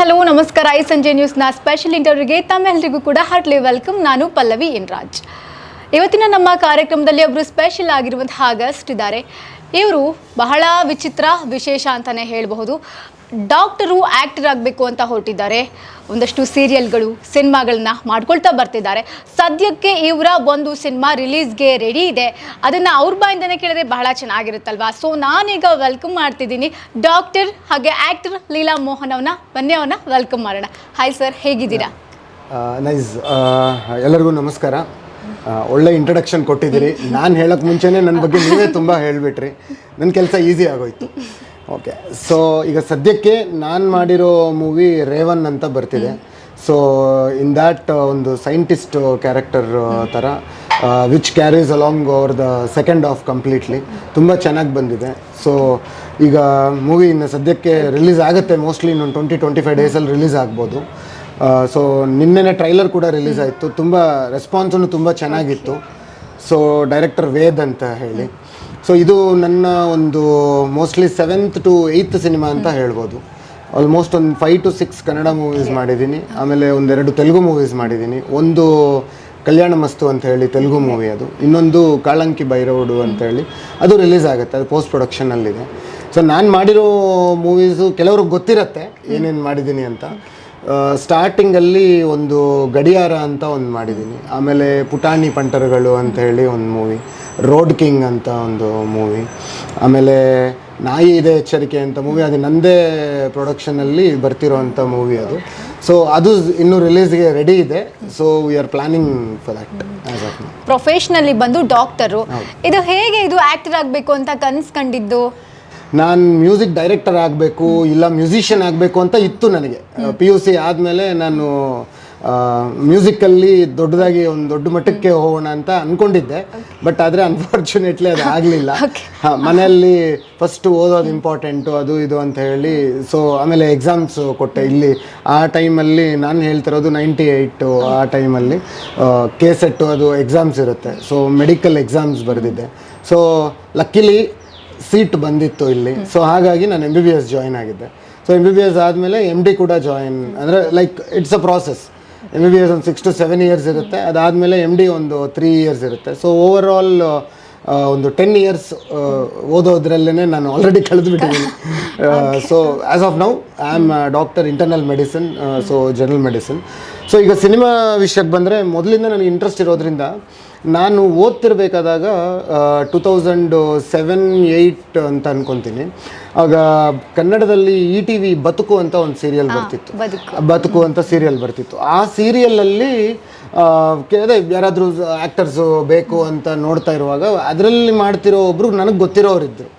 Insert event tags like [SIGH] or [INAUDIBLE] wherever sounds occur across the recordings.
Hello ನಮಸ್ಕಾರ. I ಸಂಜೆ ನ್ಯೂಸ್ನ special ಇಂಟರ್ವ್ಯೂಗೆ ತಮ್ಮೆಲ್ಲರಿಗೂ ಕೂಡ ಹಾರ್ಟ್ಲಿ ವೆಲ್ಕಮ್ ನಾನು ಪಲ್ಲವಿ ಎನ್ ರಾಜ್ ಇವತ್ತಿನ ನಮ್ಮ ಕಾರ್ಯಕ್ರಮದಲ್ಲಿ ಒಬ್ಬರು ಸ್ಪೆಷಲ್ ಆಗಿರುವಂತಹ ಗೆಸ್ಟ್ ಇದ್ದಾರೆ. ಇವರು ಬಹಳ ವಿಚಿತ್ರ, ವಿಶೇಷ ಅಂತಲೇ ಹೇಳಬಹುದು. ಡಾಕ್ಟರು ಆ್ಯಕ್ಟರ್ ಆಗಬೇಕು ಅಂತ ಹೊರಟಿದ್ದಾರೆ. ಒಂದಷ್ಟು ಸೀರಿಯಲ್ಗಳು, ಸಿನಿಮಾಗಳನ್ನ ಮಾಡ್ಕೊಳ್ತಾ ಬರ್ತಿದ್ದಾರೆ. ಸದ್ಯಕ್ಕೆ ಇವರ ಒಂದು ಸಿನಿಮಾ ರಿಲೀಸ್ಗೆ ರೆಡಿ ಇದೆ. ಅದನ್ನು ಅವ್ರ ಬಾಯಿಂದನೇ ಕೇಳಿದ್ರೆ ಬಹಳ ಚೆನ್ನಾಗಿರುತ್ತಲ್ವಾ? ಸೊ ನಾನೀಗ ವೆಲ್ಕಮ್ ಮಾಡ್ತಿದ್ದೀನಿ ಡಾಕ್ಟರ್ ಹಾಗೆ ಆ್ಯಕ್ಟರ್ ಲೀಲಾ ಮೋಹನ್ ಅವನ್ನ ಬನ್ನಿ ಅವನ್ನ ವೆಲ್ಕಮ್ ಮಾಡೋಣ. ಹಾಯ್ ಸರ್ ಹೇಗಿದ್ದೀರಾ? ನೈಸ್ ಎಲ್ಲರಿಗೂ ನಮಸ್ಕಾರ. ಒಳ್ಳೆ ಇಂಟ್ರಡಕ್ಷನ್ ಕೊಟ್ಟಿದ್ದೀರಿ. ನಾನು ಹೇಳೋಕ್ಕೆ ಮುಂಚೆನೇ ನನ್ನ ಬಗ್ಗೆ ನೀವೇ ತುಂಬ ಹೇಳಿಬಿಟ್ರಿ. ನನ್ನ ಕೆಲಸ ಈಸಿ ಆಗೋಯ್ತು. ಓಕೆ ಸೊ ಈಗ ಸದ್ಯಕ್ಕೆ ನಾನು ಮಾಡಿರೋ ಮೂವಿ ರೇವನ್ ಅಂತ ಬರ್ತಿದೆ. ಸೊ ಇನ್ ದ್ಯಾಟ್ ಒಂದು ಸೈಂಟಿಸ್ಟ್ ಕ್ಯಾರೆಕ್ಟರ್ ಥರ which carries along over the second half completely ತುಂಬ ಚೆನ್ನಾಗಿ ಬಂದಿದೆ. ಸೊ ಈಗ ಮೂವಿ ಇನ್ನು ಸದ್ಯಕ್ಕೆ ರಿಲೀಸ್ ಆಗುತ್ತೆ ಮೋಸ್ಟ್ಲಿ ಇನ್ನೊಂದು ಟ್ವೆಂಟಿ ಟ್ವೆಂಟಿ ಫೈವ್ ಡೇಸಲ್ಲಿ ರಿಲೀಸ್ ಆಗ್ಬೋದು. ಸೊ ನಿನ್ನೆನೆ ಟ್ರೈಲರ್ ಕೂಡ ರಿಲೀಸ್ ಆಯಿತು. ತುಂಬ ರೆಸ್ಪಾನ್ಸನ್ನು ತುಂಬ ಚೆನ್ನಾಗಿತ್ತು. ಸೊ ಡೈರೆಕ್ಟರ್ ವೇದ್ ಅಂತ ಹೇಳಿ. ಸೊ ಇದು ನನ್ನ ಒಂದು mostly seventh to eighth cinema ಅಂತ ಹೇಳ್ಬೋದು. ಆಲ್ಮೋಸ್ಟ್ ಒಂದು five to six Kannada movies ಮಾಡಿದ್ದೀನಿ. ಆಮೇಲೆ ಒಂದೆರಡು ತೆಲುಗು ಮೂವೀಸ್ ಮಾಡಿದ್ದೀನಿ. ಒಂದು ಕಲ್ಯಾಣ ಮಸ್ತು ಅಂತ ಹೇಳಿ ತೆಲುಗು ಮೂವಿ ಅದು. ಇನ್ನೊಂದು ಕಾಳಂಕಿ ಬೈರೋಡು ಅಂತ ಹೇಳಿ. ಅದು ರಿಲೀಸ್ ಆಗುತ್ತೆ. ಅದು ಪೋಸ್ಟ್ ಪ್ರೊಡಕ್ಷನಲ್ಲಿದೆ ಸೊ ನಾನು ಮಾಡಿರೋ ಮೂವೀಸು ಕೆಲವ್ರಿಗೆ ಗೊತ್ತಿರತ್ತೆ. ಏನೇನು ಮಾಡಿದ್ದೀನಿ ಅಂತ. ಸ್ಟಾರ್ಟಿಂಗಲ್ಲಿ ಒಂದು ಗಡಿಯಾರ ಅಂತ ಒಂದು ಮಾಡಿದ್ದೀನಿ. ಆಮೇಲೆ ಪುಟಾಣಿ ಪಂಟರ್ಗಳು ಅಂತ ಹೇಳಿ ಒಂದು ಮೂವಿ ರೋಡ್ ಕಿಂಗ್ ಅಂತ ಒಂದು ಮೂವಿ ಆಮೇಲೆ ನಾಯಿ ಇದೆ ಎಚ್ಚರಿಕೆ ಅಂತ ಮೂವಿ ಅದು ನಂದೇ ಪ್ರೊಡಕ್ಷನಲ್ಲಿ ಬರ್ತಿರೋವಂಥ ಮೂವಿ ಅದು. ಸೊ ಅದು ಇನ್ನೂ ರಿಲೀಸ್ಗೆ ರೆಡಿ ಇದೆ. So we are planning for that professionally ಬಂದು ಡಾಕ್ಟರು ಇದು ಹೇಗೆ ಇದು ಆ್ಯಕ್ಟರ್ ಆಗಬೇಕು ಅಂತ ಕನ್ಸು ಕಂಡಿದ್ದು? ನಾನು ಮ್ಯೂಸಿಕ್ ಡೈರೆಕ್ಟರ್ ಆಗಬೇಕು ಇಲ್ಲ ಮ್ಯೂಸಿಷಿಯನ್ ಆಗಬೇಕು ಅಂತ ಇತ್ತು ನನಗೆ. ಪಿ ಯು ಸಿ ಆದಮೇಲೆ ನಾನು ಮ್ಯೂಸಿಕಲ್ಲಿ ದೊಡ್ಡದಾಗಿ ಒಂದು ದೊಡ್ಡ ಮಟ್ಟಕ್ಕೆ ಹೋಗೋಣ ಅಂತ ಅಂದ್ಕೊಂಡಿದ್ದೆ ಬಟ್ ಆದರೆ ಅನ್ಫಾರ್ಚುನೇಟ್ಲಿ ಅದು ಆಗಲಿಲ್ಲ. ಹಾಂ ಮನೆಯಲ್ಲಿ ಫಸ್ಟ್ ಓದೋದು ಇಂಪಾರ್ಟೆಂಟು ಅದು ಇದು ಅಂತ ಹೇಳಿ ಸೊ ಆಮೇಲೆ ಎಕ್ಸಾಮ್ಸ್ ಕೊಟ್ಟೆ ಇಲ್ಲಿ. ಆ ಟೈಮಲ್ಲಿ ನಾನು ಹೇಳ್ತಿರೋದು ನೈಂಟಿ ಏಯ್ಟು ಆ ಟೈಮಲ್ಲಿ ಕೆ ಸೆಟ್ಟು ಅದು ಎಕ್ಸಾಮ್ಸ್ ಇರುತ್ತೆ. ಸೊ ಮೆಡಿಕಲ್ ಎಕ್ಸಾಮ್ಸ್ ಬರೆದಿದ್ದೆ. ಸೊ ಲಕ್ಕಿಲಿ ಸೀಟ್ ಬಂದಿತ್ತು ಇಲ್ಲಿ. ಸೊ ಹಾಗಾಗಿ ನಾನು M B B S join ಆಗಿದ್ದೆ. So M B B S ಆದಮೇಲೆ ಎಂ ಡಿ ಕೂಡ ಜಾಯಿನ್ ಅಂದರೆ like it's a process M B B S ಒಂದು ಸಿಕ್ಸ್ ಟು ಸೆವೆನ್ ಇಯರ್ಸ್ ಇರುತ್ತೆ. ಅದಾದಮೇಲೆ ಎಂ ಡಿ ಒಂದು ತ್ರೀ ಇಯರ್ಸ್ ಇರುತ್ತೆ. ಸೊ ಓವರ್ ಆಲ್ ಒಂದು ಟೆನ್ ಇಯರ್ಸ್ ಓದೋದ್ರಲ್ಲೇ ನಾನು already ಕಳೆದುಬಿಟ್ಟಿದ್ದೀನಿ so as of now I am doctor internal medicine so general medicine so ಈಗ cinema ವಿಷಯಕ್ಕೆ ಬಂದರೆ ಮೊದಲಿಂದ ನನಗೆ ಇಂಟ್ರೆಸ್ಟ್ ಇರೋದ್ರಿಂದ ನಾನು ಓದ್ತಿರ್ಬೇಕಾದಾಗ ಟು ತೌಸಂಡ್ ಸೆವೆನ್ ಏಯ್ಟ್ ಅಂತ ಅನ್ಕೊತೀನಿ. ಆಗ ಕನ್ನಡದಲ್ಲಿ ಇ ಟಿ ವಿ ಬದುಕು ಅಂತ ಒಂದು ಸೀರಿಯಲ್ ಬರ್ತಿತ್ತು. ಬದುಕು. ಬದುಕು ಅಂತ ಸೀರಿಯಲ್ ಬರ್ತಿತ್ತು. ಆ ಸೀರಿಯಲಲ್ಲಿ ಅದೇ ಯಾರಾದರೂ ಆ್ಯಕ್ಟರ್ಸು ಬೇಕು ಅಂತ ನೋಡ್ತಾ ಇರುವಾಗ ಅದರಲ್ಲಿ ಮಾಡ್ತಿರೋ ಒಬ್ರು ನನಗೆ ಗೊತ್ತಿರೋರಿದ್ದರು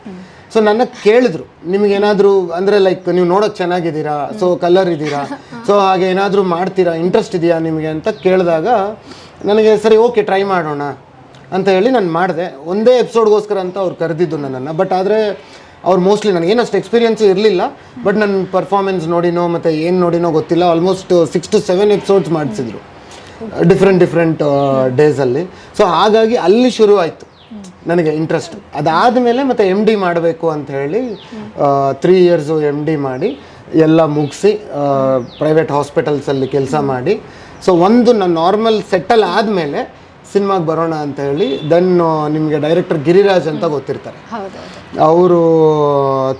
ಸೊ ನನ್ನ ಕೇಳಿದ್ರು ನಿಮಗೇನಾದರೂ ಅಂದರೆ ಲೈಕ್ ನೀವು ನೋಡೋಕೆ ಚೆನ್ನಾಗಿದ್ದೀರಾ? ಸೊ ಕಲರ್ ಇದ್ದೀರಾ ಸೊ ಹಾಗೆ ಏನಾದರೂ ಮಾಡ್ತೀರಾ? ಇಂಟ್ರೆಸ್ಟ್ ಇದೆಯಾ ನಿಮಗೆ? ಅಂತ ಕೇಳಿದಾಗ ನನಗೆ ಸರಿ ಓಕೆ ಟ್ರೈ ಮಾಡೋಣ. ಅಂತ ಹೇಳಿ ನಾನು ಮಾಡಿದೆ. ಒಂದೇ ಎಪಿಸೋಡ್ಗೋಸ್ಕರ ಅಂತ ಅವ್ರು ಕರೆದಿದ್ದು ನನ್ನನ್ನು. ಬಟ್ ಆದರೆ ಅವ್ರು ಮೋಸ್ಟ್ಲಿ ನನಗೇನು ಅಷ್ಟು ಎಕ್ಸ್ಪೀರಿಯನ್ಸ್ ಇರಲಿಲ್ಲ. ಬಟ್ ನನ್ನ ಪರ್ಫಾರ್ಮೆನ್ಸ್ ನೋಡಿನೋ ಮತ್ತು ಏನು ನೋಡಿನೋ ಗೊತ್ತಿಲ್ಲ. Almost six to seven episodes ಮಾಡಿಸಿದ್ರು. ಡಿಫ್ರೆಂಟ್ ಡಿಫ್ರೆಂಟ್ ಡೇಸಲ್ಲಿ ಸೊ ಹಾಗಾಗಿ ಅಲ್ಲಿ ಶುರು ಆಯಿತು ನನಗೆ ಇಂಟ್ರೆಸ್ಟ್ ಅದಾದಮೇಲೆ ಮತ್ತೆ ಎಂ ಡಿ ಮಾಡಬೇಕು ಅಂತ ಹೇಳಿ ತ್ರೀ ಇಯರ್ಸು ಎಂ ಡಿ ಮಾಡಿ ಎಲ್ಲ ಮುಗಿಸಿ ಪ್ರೈವೇಟ್ ಹಾಸ್ಪಿಟಲ್ಸಲ್ಲಿ ಕೆಲಸ ಮಾಡಿ. ಸೊ ಒಂದು ನಾನು ನಾರ್ಮಲ್ ಸೆಟಲ್ ಆದಮೇಲೆ ಸಿನಿಮಾಗೆ ಬರೋಣ ಅಂತ ಹೇಳಿ ದೆನ್ ನಿಮಗೆ ಡೈರೆಕ್ಟರ್ ಗಿರಿರಾಜ್ ಅಂತ ಗೊತ್ತಿರ್ತಾರೆ. ಅವರು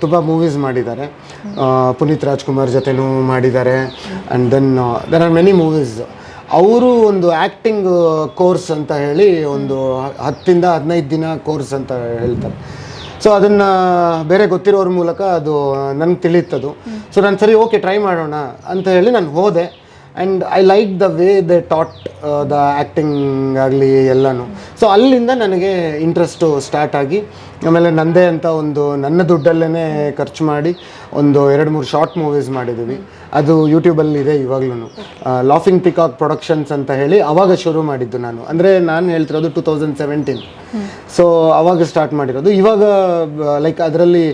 ತುಂಬ ಮೂವೀಸ್ ಮಾಡಿದ್ದಾರೆ. ಪುನೀತ್ ರಾಜ್ಕುಮಾರ್ ಜೊತೆನೂ ಮಾಡಿದ್ದಾರೆ. And then then are many movies ಅವರು ಒಂದು ಆ್ಯಕ್ಟಿಂಗ್ ಕೋರ್ಸ್ ಅಂತ ಹೇಳಿ ಒಂದು ಹತ್ತಿಂದ ಹದಿನೈದು ದಿನ ಕೋರ್ಸ್ ಅಂತ ಹೇಳ್ತಾರೆ. ಸೊ ಅದನ್ನು ಬೇರೆ ಗೊತ್ತಿರೋರ ಮೂಲಕ ಅದು ನನಗೆ ತಿಳಿಯುತ್ತದು ಸೊ ನಾನು ಸರಿ ಓಕೆ ಟ್ರೈ ಮಾಡೋಣ ಅಂತ ಹೇಳಿ ನಾನು ಹೋದೆ. And I like the way the taught the acting ಆಗಲಿ ಎಲ್ಲನೂ. ಸೊ ಅಲ್ಲಿಂದ ನನಗೆ ಇಂಟ್ರೆಸ್ಟು ಸ್ಟಾರ್ಟ್ ಆಗಿ, ಆಮೇಲೆ ನಂದೇ ಅಂತ ಒಂದು ನನ್ನ ದುಡ್ಡಲ್ಲೇ ಖರ್ಚು ಮಾಡಿ ಒಂದು ಎರಡು ಮೂರು ಶಾರ್ಟ್ ಮೂವೀಸ್ ಮಾಡಿದ್ದೀವಿ ಅದು ಯೂಟ್ಯೂಬಲ್ಲಿ ಇದೆ ಇವಾಗ್ಲೂ ಲಾಫಿಂಗ್ ಪಿಕಾಕ್ ಪ್ರೊಡಕ್ಷನ್ಸ್ ಅಂತ ಹೇಳಿ ಅವಾಗ ಶುರು ಮಾಡಿದ್ದು ನಾನು. ಅಂದರೆ ನಾನು ಹೇಳ್ತಿರೋದು ಟೂ ತೌಸಂಡ್ ಸೆವೆಂಟೀನ್ ಸೊ ಅವಾಗ ಸ್ಟಾರ್ಟ್ ಮಾಡಿರೋದು. ಇವಾಗ ಲೈಕ್ ಅದರಲ್ಲಿ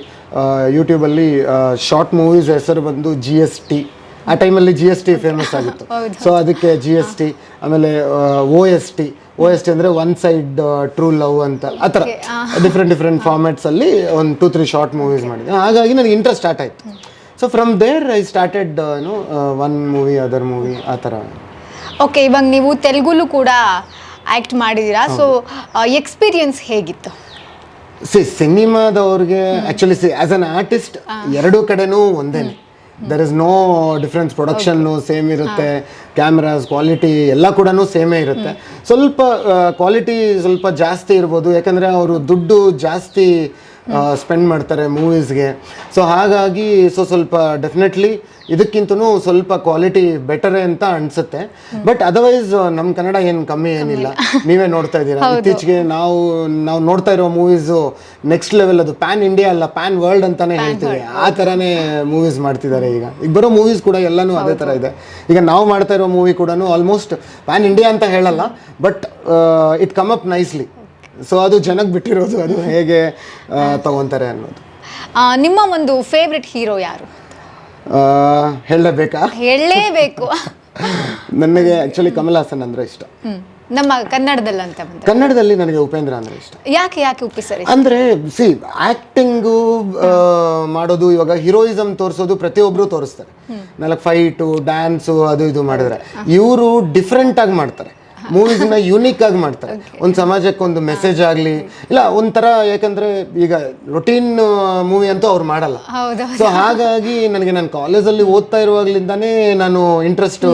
ಯೂಟ್ಯೂಬಲ್ಲಿ ಶಾರ್ಟ್ ಮೂವೀಸ್ ಹೆಸರು ಬಂದು ಜಿ ಎಸ್ ಟಿ ಆ ಟೈಮಲ್ಲಿ ಜಿ ಎಸ್ ಟಿ ಫೇಮಸ್ ಆಗಿತ್ತು. [LAUGHS] ಸೊ ಅದಕ್ಕೆ ಜಿ ಎಸ್ ಟಿ ಆಮೇಲೆ O S T O S T ಅಂದರೆ ಒನ್ ಸೈಡ್ ಟ್ರೂ ಲವ್ ಅಂತ. ಆ ಥರ. ಡಿಫ್ರೆಂಟ್ ಡಿಫ್ರೆಂಟ್ ಫಾರ್ಮ್ಯಾಟ್ಸಲ್ಲಿ ಒಂದು ಟೂ ತ್ರೀ ಶಾರ್ಟ್ ಮೂವೀಸ್ ಮಾಡಿದ್ದೆ. ಹಾಗಾಗಿ ನನಗೆ ಇಂಟ್ರೆಸ್ಟ್ ಸ್ಟಾರ್ಟ್ ಆಯಿತು. So from there I started ಏನು ಒನ್ ಮೂವಿ ಅದರ್ ಮೂವಿ ಆ ಥರ. ಓಕೆ ಇವಾಗ ನೀವು ತೆಲುಗುಲು ಕೂಡ ಆ್ಯಕ್ಟ್ ಮಾಡಿದ್ದೀರಾ. ಸೊ ಎಕ್ಸ್ಪೀರಿಯನ್ಸ್ ಹೇಗಿತ್ತು? ಸಿ ಸಿನಿಮಾದವ್ರಿಗೆ actually C as an artist ಎರಡೂ ಕಡೆನೂ ಒಂದೇ. There is no difference production same ಇರುತ್ತೆ. ಕ್ಯಾಮ್ರಾಸ್ ಕ್ವಾಲಿಟಿ ಎಲ್ಲ ಕೂಡ ಸೇಮೇ ಇರುತ್ತೆ. ಸ್ವಲ್ಪ ಕ್ವಾಲಿಟಿ ಸ್ವಲ್ಪ ಜಾಸ್ತಿ ಇರ್ಬೋದು. ಯಾಕಂದರೆ ಅವರು ದುಡ್ಡು ಜಾಸ್ತಿ ಸ್ಪೆಂಡ್ ಮಾಡ್ತಾರೆ ಮೂವೀಸ್ಗೆ ಸೊ ಹಾಗಾಗಿ ಸೊ ಸ್ವಲ್ಪ ಡೆಫಿನೆಟ್ಲಿ ಇದಕ್ಕಿಂತನೂ ಸ್ವಲ್ಪ ಕ್ವಾಲಿಟಿ ಬೆಟರೇ ಅಂತ ಅನ್ಸುತ್ತೆ. ಬಟ್ ಅದರ್ವೈಸ್ ನಮ್ಮ ಕನ್ನಡ ಏನು ಕಮ್ಮಿ ಏನಿಲ್ಲ. ನೀವೇ ನೋಡ್ತಾ ಇದ್ದೀರಾ. ಇತ್ತೀಚೆಗೆ ನಾವು ನಾವು ನೋಡ್ತಾ ಇರೋ ಮೂವೀಸು ನೆಕ್ಸ್ಟ್ ಲೆವೆಲ್ ಅದು ಪ್ಯಾನ್ ಇಂಡಿಯಾ ಅಲ್ಲ ಪ್ಯಾನ್ ವರ್ಲ್ಡ್ ಅಂತಾನೆ ಹೇಳ್ತೀವಿ. ಆ ಥರನೇ ಮೂವೀಸ್ ಮಾಡ್ತಿದ್ದಾರೆ ಈಗ. ಈಗ ಬರೋ ಮೂವೀಸ್ ಕೂಡ ಎಲ್ಲನೂ ಅದೇ ಥರ ಇದೆ. ಈಗ ನಾವು ಮಾಡ್ತಾ ಇರೋ ಮೂವಿ ಕೂಡ ಆಲ್ಮೋಸ್ಟ್ ಪ್ಯಾನ್ ಇಂಡಿಯಾ ಅಂತ ಹೇಳಲ್ಲ but it come up nicely so ಅದು ಜನಕ್ಕೆ ಬಿಟ್ಟಿರೋದು ಅದು ಹೇಗೆ ತಗೊಂತಾರೆ ಅನ್ನೋದು. ಆ, ನಿಮ್ಮ ಒಂದು ಫೇವ್ರೆಟ್ ಹೀರೋ ಯಾರು? ಆ, ಹೇಳಲೇಬೇಕಾ? ಹೇಳಲೇಬೇಕು. ನನಗೆ ಆ್ಯಕ್ಚುಲಿ ಕಮಲ್ ಹಾಸನ್ ಅಂದ್ರೆ ಇಷ್ಟ. ಹ್ಮ್. ನಮ್ಮ ಕನ್ನಡದಲ್ಲಿ ಅಂತ ಬಂದ್ರೆ. ಕನ್ನಡದಲ್ಲಿ ನನಗೆ ಉಪೇಂದ್ರ ಅಂದ್ರೆ ಇಷ್ಟ. ಯಾಕೆ ಯಾಕೆ ಉಪ್ಪಿ ಸರಿ? ಅಂದ್ರೆ ಸಿ ಆಕ್ಟಿಂಗ್ ಮಾಡೋದು ಇವಾಗ ಹೀರೋಯಿಸಮ್ ತೋರಿಸೋದು ಪ್ರತಿಯೊಬ್ರು ತೋರಿಸ್ತಾರೆ. ನಾಲ್ಕು ಫೈಟು ಡ್ಯಾನ್ಸು ಅದು ಇದು ಮಾಡಿದ್ರೆ. ಇವರು ಡಿಫ್ರೆಂಟ್ ಆಗಿ ಮಾಡ್ತಾರೆ. ಮೂವೀಸ್ನ ಯುನೀಕ್ ಆಗಿ ಮಾಡ್ತಾರೆ. ಒಂದು ಸಮಾಜಕ್ಕೆ ಒಂದು ಮೆಸೇಜ್ ಆಗಲಿ ಇಲ್ಲ ಒಂಥರ ಯಾಕಂದ್ರೆ ಈಗ ರೊಟೀನ್ ಮೂವಿ ಅಂತೂ ಅವ್ರು ಮಾಡಲ್ಲ. ಸೊ ಹಾಗಾಗಿ ನನಗೆ ನಾನು ಕಾಲೇಜಲ್ಲಿ ಓದ್ತಾ ಇರುವಾಗಲಿಂದಾನೇ ನಾನು ಇಂಟ್ರೆಸ್ಟ್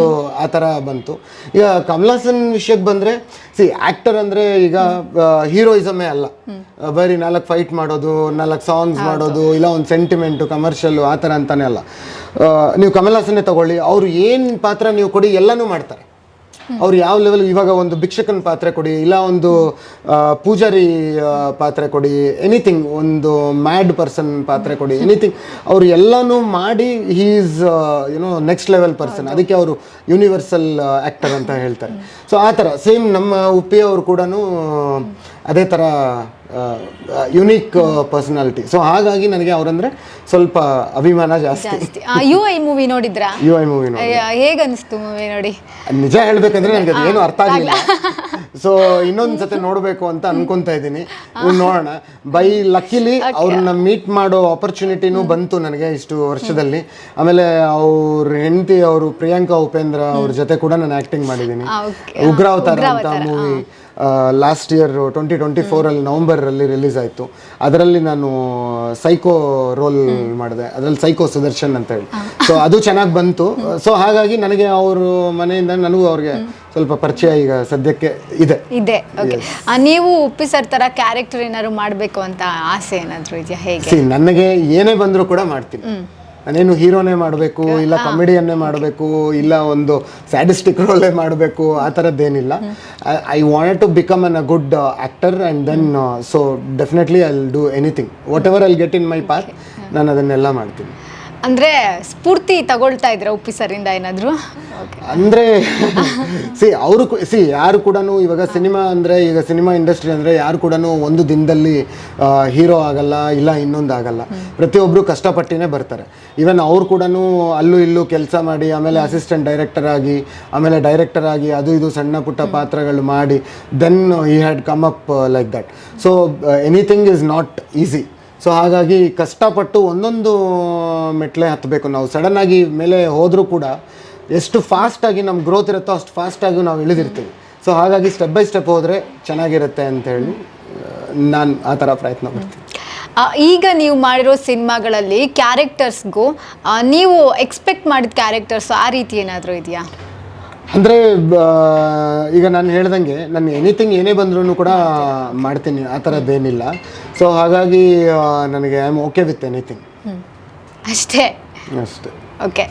ಆ ಥರ ಬಂತು. ಈಗ ಕಮಲಾಸನ್ ಹಾಸನ್ ವಿಷಯಕ್ಕೆ ಬಂದರೆ ಸಿ ಆ್ಯಕ್ಟರ್ ಅಂದರೆ ಈಗ ಹೀರೋಯಿಸಮೇ ಅಲ್ಲ. ಬರೀ ನಾಲ್ಕು ಫೈಟ್ ಮಾಡೋದು ನಾಲ್ಕು ಸಾಂಗ್ಸ್ ಮಾಡೋದು ಇಲ್ಲ ಒಂದು ಸೆಂಟಿಮೆಂಟು ಕಮರ್ಷಿಯಲ್ಲು ಆ ಥರ ಅಂತಾನೆ ಅಲ್ಲ. ನೀವು ಕಮಲ್ ಹಾಸನ್ನೇ ತಗೊಳ್ಳಿ ಅವರು ಏನು ಪಾತ್ರ ನೀವು ಕೊಡಿ ಎಲ್ಲನೂ ಮಾಡ್ತಾರೆ. ಅವ್ರು ಯಾವ ಲೆವೆಲ್ ಇವಾಗ ಒಂದು ಭಿಕ್ಷಕನ ಪಾತ್ರೆ ಕೊಡಿ, ಇಲ್ಲ ಒಂದು ಪೂಜಾರಿ ಪಾತ್ರೆ ಕೊಡಿ ಎನಿಥಿಂಗ್ ಒಂದು ಮ್ಯಾಡ್ ಪರ್ಸನ್ ಪಾತ್ರೆ ಕೊಡಿ ಎನಿಥಿಂಗ್ ಅವ್ರು ಎಲ್ಲನೂ ಮಾಡಿ ಈಸ್ ಏನೋ ನೆಕ್ಸ್ಟ್ ಲೆವೆಲ್ ಪರ್ಸನ್ ಅದಕ್ಕೆ ಅವರು ಯೂನಿವರ್ಸಲ್ ಆ್ಯಕ್ಟರ್ ಅಂತ ಹೇಳ್ತಾರೆ. ಸೊ ಆ ಥರ ಸೇಮ್ ನಮ್ಮ ಉಪ್ಪಿ ಅವರು ಕೂಡ ಅದೇ ಥರ ಯುನೀಕ್ ಪರ್ಸನಾಲಿಟಿ ಸೊ ಹಾಗಾಗಿ ನನಗೆ ಅವರಂದ್ರೆ ಸ್ವಲ್ಪ ಅಭಿಮಾನ ಜಾಸ್ತಿ. ಯು ಐ ಮೂವಿ ನೋಡಿದ್ರಾ? ಯು ಐ ಮೂವಿ ಹೇಗ ಅನಿಸ್ತು ಮೂವಿ ನೋಡಿ? ನಿಜ ಹೇಳ್ಬೇಕಂದ್ರೆ ನನಗೆ ಅದೇನು ಏನು ಅರ್ಥ ಆಗಲಿಲ್ಲ ಸೊ ಇನ್ನೊಂದ್ ಸತಿ ನೋಡಬೇಕು ಅಂತ ಅನ್ಕೊಂತಾ ಇದ್ದೀನಿ. ನೋಡೋಣ. ಬೈ ಲಕ್ಕಿಲಿ ಅವ್ರನ್ನ ಮೀಟ್ ಮಾಡೋ ಆಪರ್ಚುನಿಟಿನೂ ಬಂತು ನನಗೆ ಇಷ್ಟು ವರ್ಷದಲ್ಲಿ. ಆಮೇಲೆ ಅವ್ರ ಹೆಂಡತಿ ಅವರು ಪ್ರಿಯಾಂಕಾ ಉಪೇಂದ್ರ ಅವ್ರ ಜೊತೆ ಕೂಡ ನಾನು ಆಕ್ಟಿಂಗ್ ಮಾಡಿದ್ದೀನಿ. ಉಗ್ರಾವತಾರ ಅಂತ movie last year twenty twenty ಫೋರಲ್ಲಿ ನವಂಬರಲ್ಲಿ ರಿಲೀಸ್ ಆಯಿತು. ಅದರಲ್ಲಿ ನಾನು ಸೈಕೋ ರೋಲ್ ಮಾಡಿದೆ. ಅದರಲ್ಲಿ ಸೈಕೋ ಸುದರ್ಶನ್ ಅಂತ ಹೇಳಿ. ಸೊ ಅದು ಚೆನ್ನಾಗಿ ಬಂತು. ಸೊ ಹಾಗಾಗಿ ನನಗೆ ಅವರು ಮನೆಯಿಂದ ನನಗೂ ಅವ್ರಿಗೆ ಸ್ವಲ್ಪ ಪರಿಚಯ ಈಗ ಸದ್ಯಕ್ಕೆ ಇದೆ. ಇದೆ. ಓಕೆ ನೀವು ಉಪ್ಪಿ ಸರ್ ತರ ಕ್ಯಾರೆಕ್ಟರ್ ಏನಾದ್ರು ಮಾಡಬೇಕು ಅಂತ ಆಸೆ ಏನಾದ್ರು ಇದೆಯಾ? ಹೇಗೆ? ನನಗೆ ಏನೇ ಬಂದರೂ ಕೂಡ ಮಾಡ್ತೀನಿ. ನಾನೇನು ಹೀರೋನೇ ಮಾಡಬೇಕು ಇಲ್ಲ ಕಾಮಿಡಿಯನ್ನೇ ಮಾಡಬೇಕು ಇಲ್ಲ ಒಂದು ಸ್ಯಾಡಿಸ್ಟಿಕ್ ರೋಲೇ ಮಾಡಬೇಕು ಆ ಥರದ್ದೇನಿಲ್ಲ I want to become an a good actor and then so definitely I do anything whatever I get in my path ನಾನು ಅದನ್ನೆಲ್ಲ ಮಾಡ್ತೀನಿ. ಅಂದ್ರೆ ಸ್ಫೂರ್ತಿ ತಗೊಳ್ತಾ ಇದ್ರ ಉಪ್ಪಿ ಸರಿಂದ ಏನಾದ್ರು? ಅಂದ್ರೆ ಅಂದರೆ ಸಿ ಅವರು ಸಿ ಯಾರು ಕೂಡ ಇವಾಗ ಸಿನಿಮಾ ಅಂದರೆ ಈಗ ಸಿನಿಮಾ ಇಂಡಸ್ಟ್ರಿ ಅಂದರೆ ಯಾರು ಕೂಡ ಒಂದು ದಿನದಲ್ಲಿ ಹೀರೋ ಆಗಲ್ಲ ಇಲ್ಲ ಇನ್ನೊಂದು ಆಗಲ್ಲ. ಪ್ರತಿಯೊಬ್ಬರು ಕಷ್ಟಪಟ್ಟಿನೇ ಬರ್ತಾರೆ. ಈವನ್ ಅವ್ರು ಕೂಡ ಅಲ್ಲೂ ಇಲ್ಲೂ ಕೆಲಸ ಮಾಡಿ ಆಮೇಲೆ ಅಸಿಸ್ಟೆಂಟ್ ಡೈರೆಕ್ಟರ್ ಆಗಿ ಆಮೇಲೆ ಡೈರೆಕ್ಟರ್ ಆಗಿ ಅದು ಇದು ಸಣ್ಣ ಪುಟ್ಟ ಪಾತ್ರಗಳು ಮಾಡಿ then he had come up like that so anything is not easy so ಹಾಗಾಗಿ ಕಷ್ಟಪಟ್ಟು ಒಂದೊಂದು ಮೆಟ್ಲೆ ಹತ್ತಬೇಕು. ನಾವು ಸಡನ್ನಾಗಿ ಮೇಲೆ ಹೋದರೂ ಕೂಡ ಎಷ್ಟು ಫಾಸ್ಟಾಗಿ ನಮ್ಮ ಗ್ರೋತ್ ಇರುತ್ತೋ ಅಷ್ಟು ಫಾಸ್ಟಾಗಿ ನಾವು ಇಳಿದಿರ್ತೀವಿ. ಸೊ ಹಾಗಾಗಿ ಸ್ಟೆಪ್ ಬೈ ಸ್ಟೆಪ್ ಹೋದರೆ ಚೆನ್ನಾಗಿರುತ್ತೆ ಅಂತ ಹೇಳಿ ನಾನು ಆ ಥರ ಪ್ರಯತ್ನ ಮಾಡ್ತೀನಿ ಈಗ ನೀವು ಮಾಡಿರೋ ಸಿನಿಮಾಗಳಲ್ಲಿ ಕ್ಯಾರೆಕ್ಟರ್ಸ್ಗೂ ನೀವು ಎಕ್ಸ್ಪೆಕ್ಟ್ ಮಾಡಿದ ಕ್ಯಾರೆಕ್ಟರ್ಸ್ ಆ ರೀತಿ ಏನಾದರೂ ಇದೆಯಾ? ಅಂದರೆ ಈಗ ನಾನು ಹೇಳ್ದಂಗೆ ನಾನು ಎನಿಥಿಂಗ್ ಏನೇ ಬಂದ್ರೂ ಕೂಡ ಮಾಡ್ತೀನಿ ಆ ಥರದ್ದೇನಿಲ್ಲ ಸೊ ಹಾಗಾಗಿ ನನಗೆ I am okay with anything ಅಷ್ಟೇ. ಅಷ್ಟೇ. ಓಕೆ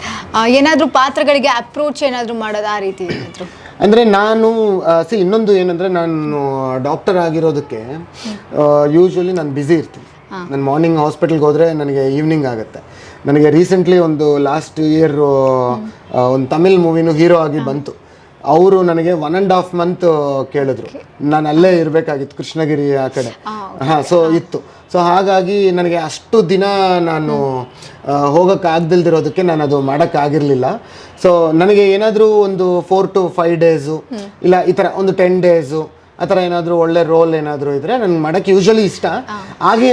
ಏನಾದರೂ ಪಾತ್ರಗಳಿಗೆ ಅಪ್ರೋಚ್ ಏನಾದರೂ ಮಾಡೋದು ಆ ರೀತಿ ಏನಾದರೂ? ಅಂದರೆ ನಾನು ಸಿ ಇನ್ನೊಂದು ಏನಂದರೆ ನಾನು ಡಾಕ್ಟರ್ ಆಗಿರೋದಕ್ಕೆ ಯೂಶ್ವಲಿ ನಾನು ಬ್ಯುಸಿ ಇರ್ತೀನಿ. ನಾನು ಮಾರ್ನಿಂಗ್ ಹಾಸ್ಪಿಟಲ್ಗೆ ಹೋದರೆ ನನಗೆ ಈವ್ನಿಂಗ್ ಆಗುತ್ತೆ. ನನಗೆ ರೀಸೆಂಟ್ಲಿ ಒಂದು ಲಾಸ್ಟ್ ಇಯರ್ ಒಂದು ತಮಿಳ್ ಮೂವಿನೂ ಹೀರೋ ಆಗಿ ಬಂತು. ಅವರು ನನಗೆ ಒನ್ ಆ್ಯಂಡ್ ಹಾಫ್ ಮಂತ್ ಕೇಳಿದ್ರು. ನಾನು ಅಲ್ಲೇ ಇರಬೇಕಾಗಿತ್ತು ಕೃಷ್ಣಗಿರಿ ಆ ಕಡೆ. ಹಾಂ ಸೊ ಇತ್ತು. ಸೊ ಹಾಗಾಗಿ ನನಗೆ ಅಷ್ಟು ದಿನ ನಾನು ಹೋಗೋಕ್ಕೆ ಆಗ್ದಿಲ್ದಿರೋದಕ್ಕೆ ನಾನು ಅದು ಮಾಡೋಕ್ಕಾಗಿರಲಿಲ್ಲ ಸೊ ನನಗೆ ಏನಾದರೂ ಒಂದು ಫೋರ್ ಟು ಫೈವ್ ಡೇಸು ಇಲ್ಲ ಈ ಥರ ಒಂದು ಟೆನ್ ಡೇಸು ಆ ಥರ ಏನಾದರೂ ಒಳ್ಳೆ ರೋಲ್ ಏನಾದರೂ ಇದ್ರೆ ನನ್ಗೆ ಮಾಡೋಕ್ಕೆ ಯೂಶ್ವಲಿ ಇಷ್ಟ. ಹಾಗೆ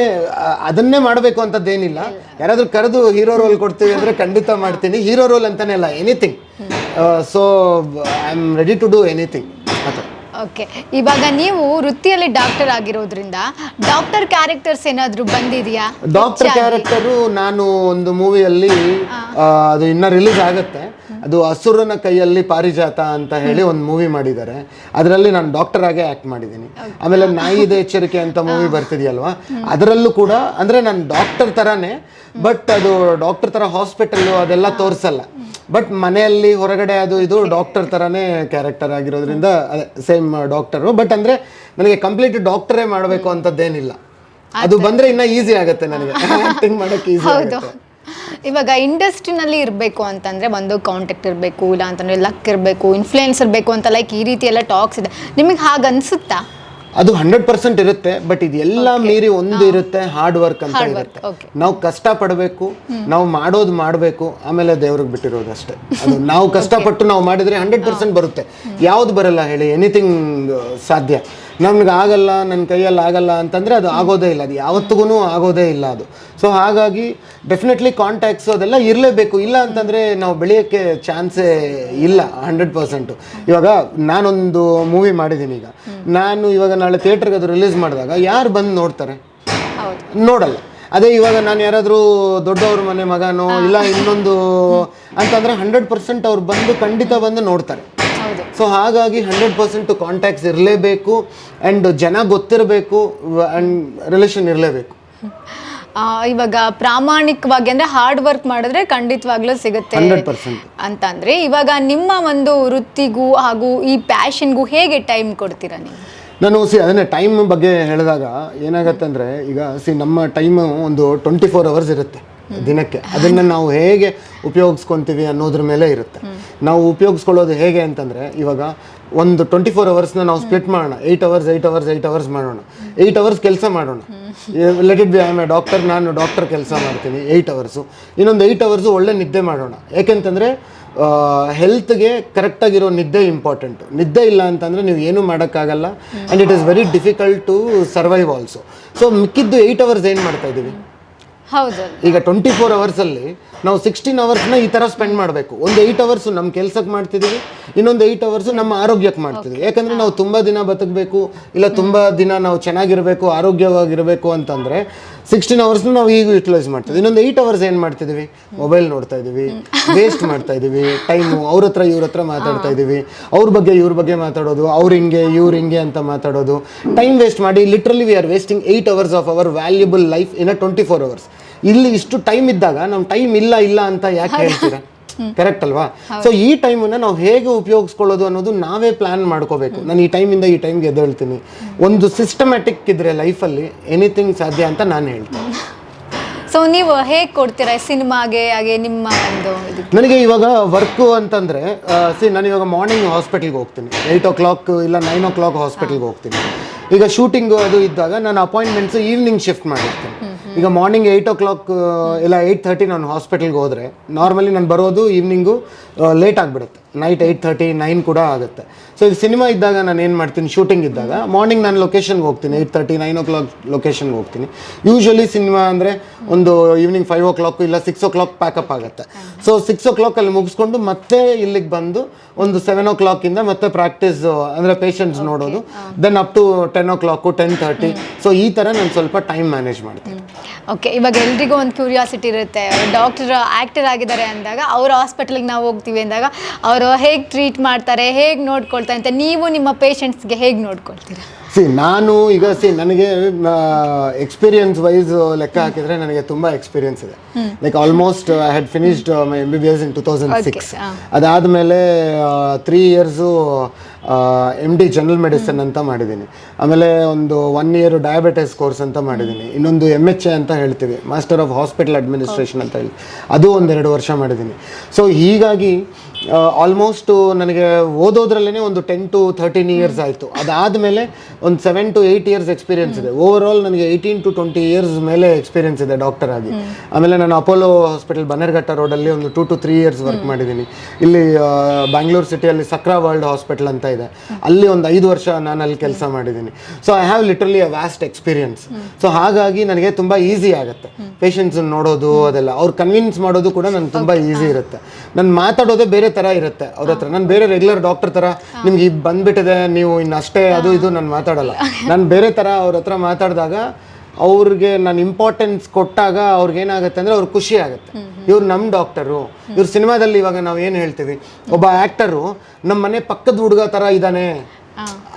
ಅದನ್ನೇ ಮಾಡಬೇಕು ಅಂತದ್ದೇನಿಲ್ಲ. ಯಾರಾದರೂ ಕರೆದು ಹೀರೋ ರೋಲ್ ಕೊಡ್ತೀವಿ ಅಂದರೆ ಖಂಡಿತ ಮಾಡ್ತೀನಿ. ಹೀರೋ ರೋಲ್ ಅಂತಲೇ ಅಲ್ಲ anything so I am ready to do anything okay ಇವಾಗ ನೀವು ವೃತ್ತಿಯಲ್ಲಿ ಡಾಕ್ಟರ್ ಆಗಿರೋದ್ರಿಂದ ಡಾಕ್ಟರ್ ಕ್ಯಾರೆಕ್ಟರ್ಸ್ ಏನಾದರೂ ಬಂದಿದೆಯಾ? ಡಾಕ್ಟರ್ ಕ್ಯಾರೆಕ್ಟರ್ ನಾನು ಒಂದು ಮೂವಿಯಲ್ಲಿ ಅದು ಇನ್ನ ರಿಲೀಸ್ ಆಗುತ್ತೆ. ಅದು ಅಸುರನ ಕೈಯಲ್ಲಿ ಪಾರಿಜಾತ ಅಂತ ಹೇಳಿ ಒಂದು ಮೂವಿ ಮಾಡಿದ್ದಾರೆ. ಅದರಲ್ಲಿ ನಾನು ಡಾಕ್ಟರ್ ಆಗೇ ಆಕ್ಟ್ ಮಾಡಿದ್ದೀನಿ. ಆಮೇಲೆ ನಾಯಿದ ಎಚ್ಚರಿಕೆ ಅಂತ ಮೂವಿ ಬರ್ತಿದೆಯಲ್ವಾ? ಅದರಲ್ಲೂ ಕೂಡ ಅಂದ್ರೆ ನಾನು ಡಾಕ್ಟರ್ ತರಾನೇ ಬಟ್ ಅದು ಡಾಕ್ಟರ್ ತರ ಹಾಸ್ಪಿಟಲ್ ಅದೆಲ್ಲ ತೋರಿಸಲ್ಲ. ಬಟ್ ಮನೆಯಲ್ಲಿ ಹೊರಗಡೆ ಅದು ಇದು ಡಾಕ್ಟರ್ ತರಾನೇ ಕ್ಯಾರೆಕ್ಟರ್ ಆಗಿರೋದ್ರಿಂದ ಅದೇ ಸೇಮ್ ಡಾಕ್ಟರು ಬಟ್ ಅಂದ್ರೆ ನನಗೆ ಕಂಪ್ಲೀಟ್ ಡಾಕ್ಟರೇ ಮಾಡಬೇಕು ಅಂತದ್ದೇನಿಲ್ಲ. ಅದು ಬಂದ್ರೆ ಇನ್ನ ಈಸಿ ಆಗುತ್ತೆ ನನಗೆ. ಆಕ್ಟಿಂಗ್ ಮಾಡಕ್ಕೆ ಈಸಿ ಆಗುತ್ತೆ. ಇವಾಗ ಇಂಡಸ್ಟ್ರಿನಲ್ಲಿ ಇರಬೇಕು ಅಂತಂದ್ರೆ ಒಂದು ಕಾಂಟ್ಯಾಕ್ಟ್ ಇರಬೇಕು ಇಲ್ಲ ಅಂತಂದರೆ ಲಕ್ ಇರಬೇಕು ಇನ್ಫ್ಲೂಯೆನ್ಸ್ ಇರಬೇಕು ಅಂತ ಲೈಕ್ ಈ ರೀತಿ ಎಲ್ಲ ಟಾಕ್ಸ್ ಇದೆ. ನಿಮಗೆ ಹಾಗೆ ಅನ್ಸುತ್ತಾ ಅದು ಹಂಡ್ರೆಡ್ ಪರ್ಸೆಂಟ್ ಇರುತ್ತೆ ಬಟ್ ಇದೆಲ್ಲ ಮೀರಿ ಒಂದು ಇರುತ್ತೆ ಹಾರ್ಡ್ ವರ್ಕ್ ಅಂತ ಇರುತ್ತೆ. ನಾವು ಕಷ್ಟ ಪಡಬೇಕು ನಾವು ಮಾಡೋದು ಮಾಡಬೇಕು ಆಮೇಲೆ ದೇವ್ರಿಗೆ ಬಿಟ್ಟಿರೋದು ಅಷ್ಟೇ. ಅದು ನಾವು [LAUGHS] ಕಷ್ಟಪಟ್ಟು ನಾವು ಮಾಡಿದ್ರೆ ಹಂಡ್ರೆಡ್ ಪರ್ಸೆಂಟ್ ಬರುತ್ತೆ. ಯಾವ್ದು ಬರಲ್ಲ ಹೇಳಿ ಎನಿಥಿಂಗ್ ಸಾಧ್ಯ. ನಮ್ಗೆ ಆಗಲ್ಲ ನನ್ನ ಕೈಯಲ್ಲಿ ಆಗಲ್ಲ ಅಂತಂದರೆ ಅದು ಆಗೋದೇ ಇಲ್ಲ. ಅದು ಯಾವತ್ತಿಗೂ ಆಗೋದೇ ಇಲ್ಲ ಅದು. ಸೊ ಹಾಗಾಗಿ ಡೆಫಿನೆಟ್ಲಿ ಕಾಂಟ್ಯಾಕ್ಟ್ಸ್ ಅದೆಲ್ಲ ಇರಲೇಬೇಕು. ಇಲ್ಲ ಅಂತಂದರೆ ನಾವು ಬೆಳೆಯೋಕ್ಕೆ ಚಾನ್ಸೇ ಇಲ್ಲ ಹಂಡ್ರೆಡ್ ಪರ್ಸೆಂಟು ಇವಾಗ ನಾನೊಂದು ಮೂವಿ ಮಾಡಿದ್ದೀನಿ ಈಗ. ನಾನು ಇವಾಗ ನಾಳೆ ಥಿಯೇಟ್ರಿಗೆ ಅದು ರಿಲೀಸ್ ಮಾಡಿದಾಗ ಯಾರು ಬಂದು ನೋಡ್ತಾರೆ? ನೋಡಲ್ಲ. ಅದೇ ಇವಾಗ ನಾನು ಯಾರಾದರೂ ದೊಡ್ಡವ್ರ ಮನೆ ಮಗನೋ ಇಲ್ಲ ಇನ್ನೊಂದು ಅಂತಂದರೆ ಹಂಡ್ರೆಡ್ ಪರ್ಸೆಂಟ್ ಅವ್ರು ಬಂದು ಖಂಡಿತ ಬಂದು ನೋಡ್ತಾರೆ. ಸೊ ಹಾಗಾಗಿ ಹಂಡ್ರೆಡ್ ಪರ್ಸೆಂಟ್ ಕಾಂಟ್ಯಾಕ್ಟ್ಸ್ ಇರಲೇಬೇಕು ಆ್ಯಂಡ್ ಜನ ಗೊತ್ತಿರಬೇಕು ಆ್ಯಂಡ್ ರಿಲೇಷನ್ ಇರಲೇಬೇಕು. ಆ, ಇವಾಗ ಪ್ರಾಮಾಣಿಕವಾಗಿ ಅಂದ್ರೆ ಹಾರ್ಡ್ ವರ್ಕ್ ಮಾಡಿದ್ರೆ ಖಂಡಿತವಾಗ್ಲೂ ಸಿಗುತ್ತೆ ಹಂಡ್ರೆಡ್ ಪರ್ಸೆಂಟ್ ಅಂತಂದ್ರೆ ಇವಾಗ ನಿಮ್ಮ ಒಂದು ವೃತ್ತಿಗೂ ಹಾಗೂ ಈ ಪ್ಯಾಷನ್ಗೂ ಹೇಗೆ ಟೈಮ್ ಕೊಡ್ತೀರಾ ನೀವು? ನಾನು ಸಿ ಅದನ್ನೇ ಟೈಮ್ ಬಗ್ಗೆ ಹೇಳಿದಾಗ ಏನಾಗತ್ತೆ ಅಂದರೆ ಈಗ ಸಿ ನಮ್ಮ ಟೈಮು ಒಂದು ಟ್ವೆಂಟಿ ಫೋರ್ ಅವರ್ಸ್ ಇರುತ್ತೆ. ದಿನಕ್ಕೆ. ಅದನ್ನು ನಾವು ಹೇಗೆ ಉಪಯೋಗಿಸ್ಕೊತೀವಿ ಅನ್ನೋದ್ರ ಮೇಲೆ ಇರುತ್ತೆ. ನಾವು ಉಪಯೋಗಿಸ್ಕೊಳ್ಳೋದು ಹೇಗೆ ಅಂತಂದರೆ, ಇವಾಗ ಒಂದು ಟ್ವೆಂಟಿ ಫೋರ್ ಅವರ್ಸ್ನ ನಾವು ಸ್ಪ್ಲಿಟ್ ಮಾಡೋಣ. Eight hours eight hours eight hours ಮಾಡೋಣ. ಏಯ್ಟ್ ಅವರ್ಸ್ ಕೆಲಸ ಮಾಡೋಣ. Let it be I a doctor ನಾನು ಡಾಕ್ಟರ್ ಕೆಲಸ ಮಾಡ್ತೀನಿ. ಏಯ್ಟ್ ಅವರ್ಸು ಇನ್ನೊಂದು ಏಯ್ಟ್ ಅವರ್ಸು ಒಳ್ಳೆ ನಿದ್ದೆ ಮಾಡೋಣ. ಯಾಕೆಂತಂದರೆ ಹೆಲ್ತ್ಗೆ ಕರೆಕ್ಟಾಗಿರೋ ನಿದ್ದೆ ಇಂಪಾರ್ಟೆಂಟ್ ನಿದ್ದೆ ಇಲ್ಲ ಅಂತಂದರೆ ನೀವು ಏನೂ ಮಾಡೋಕ್ಕಾಗಲ್ಲ. And it is very difficult to survive also so ಮಿಕ್ಕಿದ್ದು ಏಯ್ಟ್ ಅವರ್ಸ್ ಏನು ಮಾಡ್ತಾ ಇದ್ದೀವಿ? ಈಗ ಟ್ವೆಂಟಿ ಫೋರ್ ಅವರ್ಸಲ್ಲಿ ನಾವು ಸಿಕ್ಸ್ಟೀನ್ ಅವರ್ಸ್ನ ಈ ಥರ ಸ್ಪೆಂಡ್ ಮಾಡಬೇಕು. ಒಂದು ಏಯ್ಟ್ ಅವರ್ಸು ನಮ್ಮ ಕೆಲ್ಸಕ್ಕೆ ಮಾಡ್ತಿದ್ದೀವಿ ಇನ್ನೊಂದು ಏಯ್ಟ್ ಅವರ್ಸು ನಮ್ಮ ಆರೋಗ್ಯಕ್ಕೆ ಮಾಡ್ತಿದ್ದೀವಿ ಯಾಕಂದರೆ ನಾವು ತುಂಬ ದಿನ ಬದುಕಬೇಕು ಇಲ್ಲ ತುಂಬ ದಿನ ನಾವು ಚೆನ್ನಾಗಿರಬೇಕು ಆರೋಗ್ಯವಾಗಿರಬೇಕು ಅಂತಂದರೆ ಸಿಕ್ಸ್ಟೀನ್ ಅವರ್ಸ್ನ ನಾವು ಈಗ ಯುಟಿಲೈಸ್ ಮಾಡ್ತೀವಿ ಇನ್ನೊಂದು ಏಯ್ಟ್ ಅವರ್ಸ್ ಏನು ಮಾಡ್ತಿದ್ದೀವಿ ಮೊಬೈಲ್ ನೋಡ್ತಾ ಇದ್ದೀವಿ ವೇಸ್ಟ್ ಮಾಡ್ತಾ ಇದ್ದೀವಿ ಟೈಮು ಅವ್ರ ಹತ್ರ ಇವ್ರ ಹತ್ರ ಮಾತಾಡ್ತಾ ಇದ್ದೀವಿ ಅವ್ರ ಬಗ್ಗೆ ಇವ್ರ ಬಗ್ಗೆ ಮಾತಾಡೋದು. ಅವ್ರು ಹಿಂಗೆ ಇವ್ರು ಹಿಂಗೆ ಅಂತ ಮಾತಾಡೋದು. ಟೈಮ್ ವೇಸ್ಟ್ ಮಾಡಿ literally we are wasting eight hours of our valuable life in a twenty four hours ಇಲ್ಲಿ ಇಷ್ಟು ಟೈಮ್ ಇದ್ದಾಗ ನಮ್ಮ ಟೈಮ್ ಇಲ್ಲ ಇಲ್ಲ ಅಂತ ಯಾಕೆ ಹೇಳ್ತೀರಾ? ಕರೆಕ್ಟ್ ಅಲ್ವಾ? ಸೊ ಈ ಟೈಮನ್ನ ನಾವು ಹೇಗೆ ಉಪಯೋಗಿಸ್ಕೊಳ್ಳೋದು ಅನ್ನೋದು ನಾವೇ ಪ್ಲಾನ್ ಮಾಡ್ಕೋಬೇಕು. ನಾನು ಈ ಟೈಮಿಂದ ಈ ಟೈಮ್ಗೆ ಎದ್ದೇಳ್ತೀನಿ. ಒಂದು ಸಿಸ್ಟಮ್ಯಾಟಿಕ್ ಇದ್ರೆ ಲೈಫಲ್ಲಿ ಎನಿಥಿಂಗ್ ಸಾಧ್ಯ ಅಂತ ನಾನು ಹೇಳ್ತೀನಿ. ಸೊ ನೀವು ಹೇಗೆ ಕೊಡ್ತೀರಾ ಸಿನಿಮಾಗೆ ಹಾಗೆ ನಿಮ್ಮ ಒಂದು ನನಗೆ ಇವಾಗ ವರ್ಕು ಅಂತಂದರೆ ಸಿ ನಾನು ಇವಾಗ ಮಾರ್ನಿಂಗ್ ಹಾಸ್ಪಿಟಲ್ಗೆ ಹೋಗ್ತೀನಿ. ಏಯ್ಟ್ ಓ ಕ್ಲಾಕ್ ಇಲ್ಲ ನೈನ್ ಓ ಕ್ಲಾಕ್ ಹಾಸ್ಪಿಟಲ್ಗೆ ಹೋಗ್ತೀನಿ. ಈಗ ಶೂಟಿಂಗ್ ಅದು ಇದ್ದಾಗ ನಾನು ಅಪಾಯಿಂಟ್ಮೆಂಟ್ಸ್ ಈವ್ನಿಂಗ್ ಶಿಫ್ಟ್ ಮಾಡಿರ್ತೀನಿ. ಈಗ ಮಾರ್ನಿಂಗ್ ಏಯ್ಟ್ ಓ ಕ್ಲಾಕ್ ಇಲ್ಲ ಏಯ್ಟ್ ಥರ್ಟಿ ನಾನು ಹಾಸ್ಪಿಟಲ್ಗೆ ಹೋದರೆ ನಾರ್ಮಲಿ ನಾನು ಬರೋದು ಈವ್ನಿಂಗು ಲೇಟ್ ಆಗಿಬಿಡುತ್ತೆ. ನೈಟ್ ಏಯ್ಟ್ ಥರ್ಟಿ ನೈನ್ ಕೂಡ ಆಗುತ್ತೆ. ಸೊ ಈಗ ಸಿನಿಮಾ ಇದ್ದಾಗ ನಾನು ಏನು ಮಾಡ್ತೀನಿ? ಶೂಟಿಂಗ್ ಇದ್ದಾಗ ಮಾರ್ನಿಂಗ್ ನಾನು ಲೊಕೇಶನ್ಗೆ ಹೋಗ್ತೀನಿ. Eight thirty nine o'clock ಲೊಕೇಶನ್ಗೆ ಹೋಗ್ತೀನಿ. ಯೂಶ್ವಲಿ ಸಿನಿಮಾ ಅಂದರೆ ಒಂದು ಈವ್ನಿಂಗ್ ಫೈವ್ ಓ ಕ್ಲಾಕು ಇಲ್ಲ ಸಿಕ್ಸ್ ಓ ಕ್ಲಾಕ್ ಪ್ಯಾಕಪ್ ಆಗುತ್ತೆ. ಸೊ ಸಿಕ್ಸ್ ಓ ಕ್ಲಾಕಲ್ಲಿ ಮುಗಿಸ್ಕೊಂಡು ಮತ್ತೆ ಇಲ್ಲಿಗೆ ಬಂದು ಒಂದು ಸೆವೆನ್ ಓ ಕ್ಲಾಕಿಂದ ಮತ್ತೆ ಪ್ರಾಕ್ಟೀಸ್ ಅಂದರೆ ಪೇಷಂಟ್ಸ್ ನೋಡೋದು. Then up to ten o'clock ten thirty so ಈ ಥರ ನಾನು ಸ್ವಲ್ಪ ಟೈಮ್ ಮ್ಯಾನೇಜ್ ಮಾಡ್ತೀನಿ. ಓಕೆ ಇವಾಗ ಎಲ್ರಿಗೂ ಒಂದು ಕ್ಯೂರಿಯಾಸಿಟಿ ಇರುತ್ತೆ. ಡಾಕ್ಟರ್ ಆ್ಯಕ್ಟರ್ ಆಗಿದ್ದಾರೆ ಅಂದಾಗ ಅವ್ರ ಹಾಸ್ಪಿಟಲ್ಗೆ ನಾವು ಹೋಗ್ತೀವಿ ಅಂದಾಗ ಅವರು ಹೇಗೆ ಟ್ರೀಟ್ ಮಾಡ್ತಾರೆ ಹೇಗೆ ನೋಡ್ಕೊಳ್ತಾರೆ ಅಂತ ನೀವು ನಿಮ್ಮ ಪೇಷಂಟ್ಸ್ಗೆ ಹೇಗೆ ನೋಡ್ಕೊಳ್ತೀರಾ? ಸಿ ನಾನು ಈಗ ಸಿ ನನಗೆ ಎಕ್ಸ್ಪೀರಿಯನ್ಸ್ ವೈಸ್ ಲೆಕ್ಕ ಹಾಕಿದ್ರೆ ನನಗೆ ತುಂಬ ಎಕ್ಸ್ಪೀರಿಯನ್ಸ್ ಇದೆ. Like almost I had finished my M B B S in two thousand six ಅದಾದಮೇಲೆ three years M D general medicine ಅಂತ ಮಾಡಿದ್ದೀನಿ. ಆಮೇಲೆ ಒಂದು ಒನ್ ಇಯರ್ ಡಯಾಬಿಟಿಸ್ ಕೋರ್ಸ್ ಅಂತ ಮಾಡಿದ್ದೀನಿ. ಇನ್ನೊಂದು ಎಂ ಎಚ್ ಎ ಅಂತ ಹೇಳ್ತೀವಿ. ಮಾಸ್ಟರ್ ಆಫ್ ಹಾಸ್ಪಿಟಲ್ ಅಡ್ಮಿನಿಸ್ಟ್ರೇಷನ್ ಅಂತ ಹೇಳಿ. ಅದು ಒಂದೆರಡು ವರ್ಷ ಮಾಡಿದ್ದೀನಿ. ಸೊ ಹೀಗಾಗಿ ಆಲ್ಮೋಸ್ಟ್ ನನಗೆ ಓದೋದ್ರಲ್ಲೇ ಒಂದು ಟೆನ್ ಟು ಥರ್ಟೀನ್ ಇಯರ್ಸ್ ಆಯಿತು. ಅದಾದಮೇಲೆ ಒಂದು seven to eight years experience ಇದೆ. ಓವರ್ ಆಲ್ ನನಗೆ ಏಯ್ಟೀನ್ ಟು ಟ್ವೆಂಟಿ ಇಯರ್ಸ್ ಮೇಲೆ ಎಕ್ಸ್ಪೀರಿಯನ್ಸ್ ಇದೆ ಡಾಕ್ಟರ್ ಆಗಿ. ಆಮೇಲೆ ನಾನು ಅಪೋಲೋ ಹಾಸ್ಪಿಟಲ್ ಬನ್ನೇರ್ಘಟ್ಟ ರೋಡಲ್ಲಿ ಒಂದು two to three years work ಮಾಡಿದ್ದೀನಿ. ಇಲ್ಲಿ ಬ್ಯಾಂಗ್ಳೂರ್ ಸಿಟಿಯಲ್ಲಿ ಸಕ್ರಾ ವರ್ಲ್ಡ್ ಹಾಸ್ಪಿಟಲ್ ಅಂತ ಇದೆ. ಅಲ್ಲಿ ಒಂದು ಐದು ವರ್ಷ ನಾನು ಅಲ್ಲಿ ಕೆಲಸ ಮಾಡಿದ್ದೀನಿ. So I have literally a vast experience so ಹಾಗಾಗಿ ನನಗೆ ತುಂಬ ಈಸಿ ಆಗುತ್ತೆ. ಪೇಷಂಟ್ಸ್ ನೋಡೋದು ಅದೆಲ್ಲ. ಅವ್ರು ಕನ್ವಿನ್ಸ್ ಮಾಡೋದು ಕೂಡ ನನಗೆ ತುಂಬ ಈಸಿ ಇರುತ್ತೆ. ನಾನು ಮಾತಾಡೋದೇ ಬೇರೆ ಥರ ಇರುತ್ತೆ ಅವ್ರ ಹತ್ರ. ನಾನು ಬೇರೆ ರೆಗ್ಯುಲರ್ ಡಾಕ್ಟರ್ ಥರ ನಿಮ್ಗೆ ಇದು ಬಂದ್ಬಿಟ್ಟಿದೆ ನೀವು ಇನ್ನು ಅಷ್ಟೇ ಅದು ಇದು ನಾನು ಮಾತಾಡಲ್ಲ. ನಾನು ಬೇರೆ ಥರ ಅವ್ರ ಹತ್ರ ಮಾತಾಡಿದಾಗ ಅವ್ರಿಗೆ ನಾನು ಇಂಪಾರ್ಟೆನ್ಸ್ ಕೊಟ್ಟಾಗ ಅವ್ರಿಗೆ ಏನಾಗುತ್ತೆ ಅಂದರೆ ಅವ್ರಿಗೆ ಖುಷಿ ಆಗುತ್ತೆ. ಇವ್ರು ನಮ್ಮ ಡಾಕ್ಟರು ಇವ್ರ ಸಿನಿಮಾದಲ್ಲಿ ಇವಾಗ ನಾವು ಏನು ಹೇಳ್ತೀವಿ ಒಬ್ಬ ಆ್ಯಕ್ಟರು ನಮ್ಮ ಮನೆ ಪಕ್ಕದ ಹುಡುಗ ಥರ ಇದ್ದಾನೆ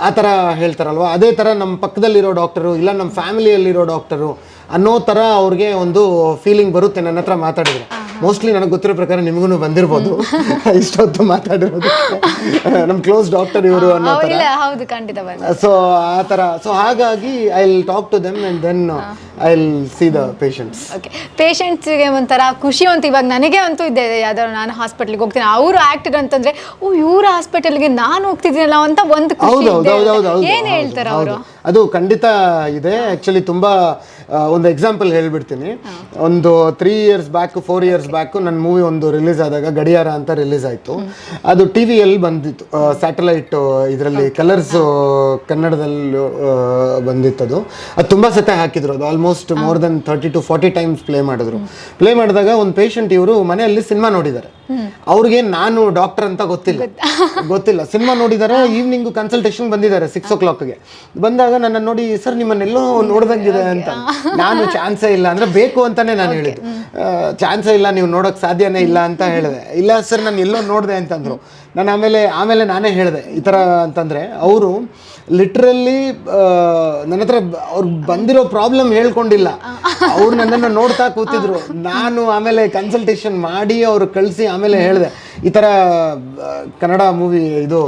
ಆ ಥರ ಹೇಳ್ತಾರಲ್ವ? ಅದೇ ಥರ ನಮ್ಮ ಪಕ್ಕದಲ್ಲಿರೋ ಡಾಕ್ಟರು ಇಲ್ಲ ನಮ್ಮ ಫ್ಯಾಮಿಲಿಯಲ್ಲಿರೋ ಡಾಕ್ಟರು ಅನ್ನೋ ಥರ ಅವ್ರಿಗೆ ಒಂದು ಫೀಲಿಂಗ್ ಬರುತ್ತೆ ನನ್ನ ಹತ್ರ ಮಾತಾಡಿದ್ರೆ. ಮೋಸ್ಟ್ಲಿ ನನಗೆ ಗೊತ್ತಿರೋ ಪ್ರಕಾರ ನಿಮಗೂ ಬಂದಿರ್ಬೋದು. ಇಷ್ಟೊತ್ತು ಮಾತಾಡಿರೋದು ನಮ್ಮ ಕ್ಲೋಸ್ ಡಾಕ್ಟರ್ ಇವರು ಅನ್ನೋ ಥರ. ಹೌದು ಖಂಡಿತ ಸೊ ಆ ತರ ಸೊ ಹಾಗಾಗಿ I will talk to them and then I see the patients okay ಪೇಷಂಟ್ಸ್ಗೆ ಒಂಥರ ಖುಷಿ ಅಂತ ಇವಾಗ ನನಗೆ ಅಂತೂ ಇದೆ. ಯಾವ್ದಾದ್ರು ನಾನು ಹಾಸ್ಪಿಟ್ಲಿಗೆ ಹೋಗ್ತೀನಿ. ಅವರು ಆಕ್ಟರ್ ಅಂತಂದ್ರೆ ಓ ಇವ್ರ ಹಾಸ್ಪಿಟಲ್ಗೆ ನಾನು ಹೋಗ್ತಿದ್ದೀನಲ್ಲ ಅಂತ ಒಂದು ಖುಷಿ ಹೌದು ಹೌದು ಹೌದು ಹೌದು ಏನ್ ಹೇಳ್ತಾರೆ ಅವರು? ಅದು ಖಂಡಿತ ಇದೆ. ಆ್ಯಕ್ಚುಲಿ ತುಂಬ ಆ, ಒಂದು ಎಕ್ಸಾಂಪಲ್ ಹೇಳ್ಬಿಡ್ತೀನಿ. ಒಂದು three years back four years back ನನ್ನ ಮೂವಿ ಒಂದು ರಿಲೀಸ್ ಆದಾಗ ಗಡಿಯಾರ ಅಂತ ರಿಲೀಸ್ ಆಯಿತು. ಅದು ಟಿ ವಿಯಲ್ಲಿ ಬಂದಿತ್ತು. ಸ್ಯಾಟಲೈಟ್ ಇದರಲ್ಲಿ ಕಲರ್ಸ್ ಕನ್ನಡದಲ್ಲೂ ಬಂದಿತ್ತು ಅದು ಅದು ತುಂಬ ಸತೆ ಹಾಕಿದ್ರು. ಅದು almost more than thirty to forty times play ಮಾಡಿದ್ರು. ಪ್ಲೇ ಮಾಡಿದಾಗ ಒಂದು ಪೇಷಂಟ್ ಇವರು ಮನೆಯಲ್ಲಿ ಸಿನಿಮಾ ನೋಡಿದ್ದಾರೆ. ಅವ್ರಿಗೆ ನಾನು ಡಾಕ್ಟರ್ ಅಂತ ಗೊತ್ತಿಲ್ಲ. ಗೊತ್ತಿಲ್ಲ. ಸಿನಿಮಾ ನೋಡಿದಾರೆ ಈವ್ನಿಂಗ್ ಕನ್ಸಲ್ಟೇಷನ್ ಬಂದಿದ್ದಾರೆ ಸಿಕ್ಸ್ ಓ ಕ್ಲಾಕ್ಗೆ ಬಂದಾಗ ನನ್ನ ನೋಡಿ ಸರ್ ನಿಮ್ಮನ್ನೆಲ್ಲೋ ನೋಡ್ದಂಗಿದೆ ಅಂತ. ನಾನು ಚಾನ್ಸೇ ಇಲ್ಲ ಅಂದ್ರೆ ಬೇಕು ಅಂತಾನೆ ನಾನು ಹೇಳಿದ್ದು. ಚಾನ್ಸೇ ಇಲ್ಲ ನೀವು ನೋಡೋಕೆ ಸಾಧ್ಯನೇ ಇಲ್ಲ ಅಂತ ಹೇಳಿದೆ. ಇಲ್ಲ ಸರ್ ನಾನು ಎಲ್ಲೋ ನೋಡಿದೆ ಅಂತಂದ್ರು. ನಾನು ಆಮೇಲೆ ಆಮೇಲೆ ನಾನೇ ಹೇಳಿದೆ ಈ ಥರ ಅಂತಂದರೆ ಅವರು ಲಿಟ್ರಲ್ಲಿ ನನ್ನ ಹತ್ರ ಅವ್ರು ಬಂದಿರೋ ಪ್ರಾಬ್ಲಮ್ ಹೇಳ್ಕೊಂಡಿಲ್ಲ. ಅವ್ರು ನನ್ನನ್ನು ನೋಡ್ತಾ ಕೂತಿದ್ರು. ನಾನು ಆಮೇಲೆ ಕನ್ಸಲ್ಟೇಷನ್ ಮಾಡಿ ಅವ್ರು ಕಳಿಸಿ ಆಮೇಲೆ ಹೇಳಿದೆ. ಈ ತರ ಕನ್ನಡ ಮೂವಿ ಇದು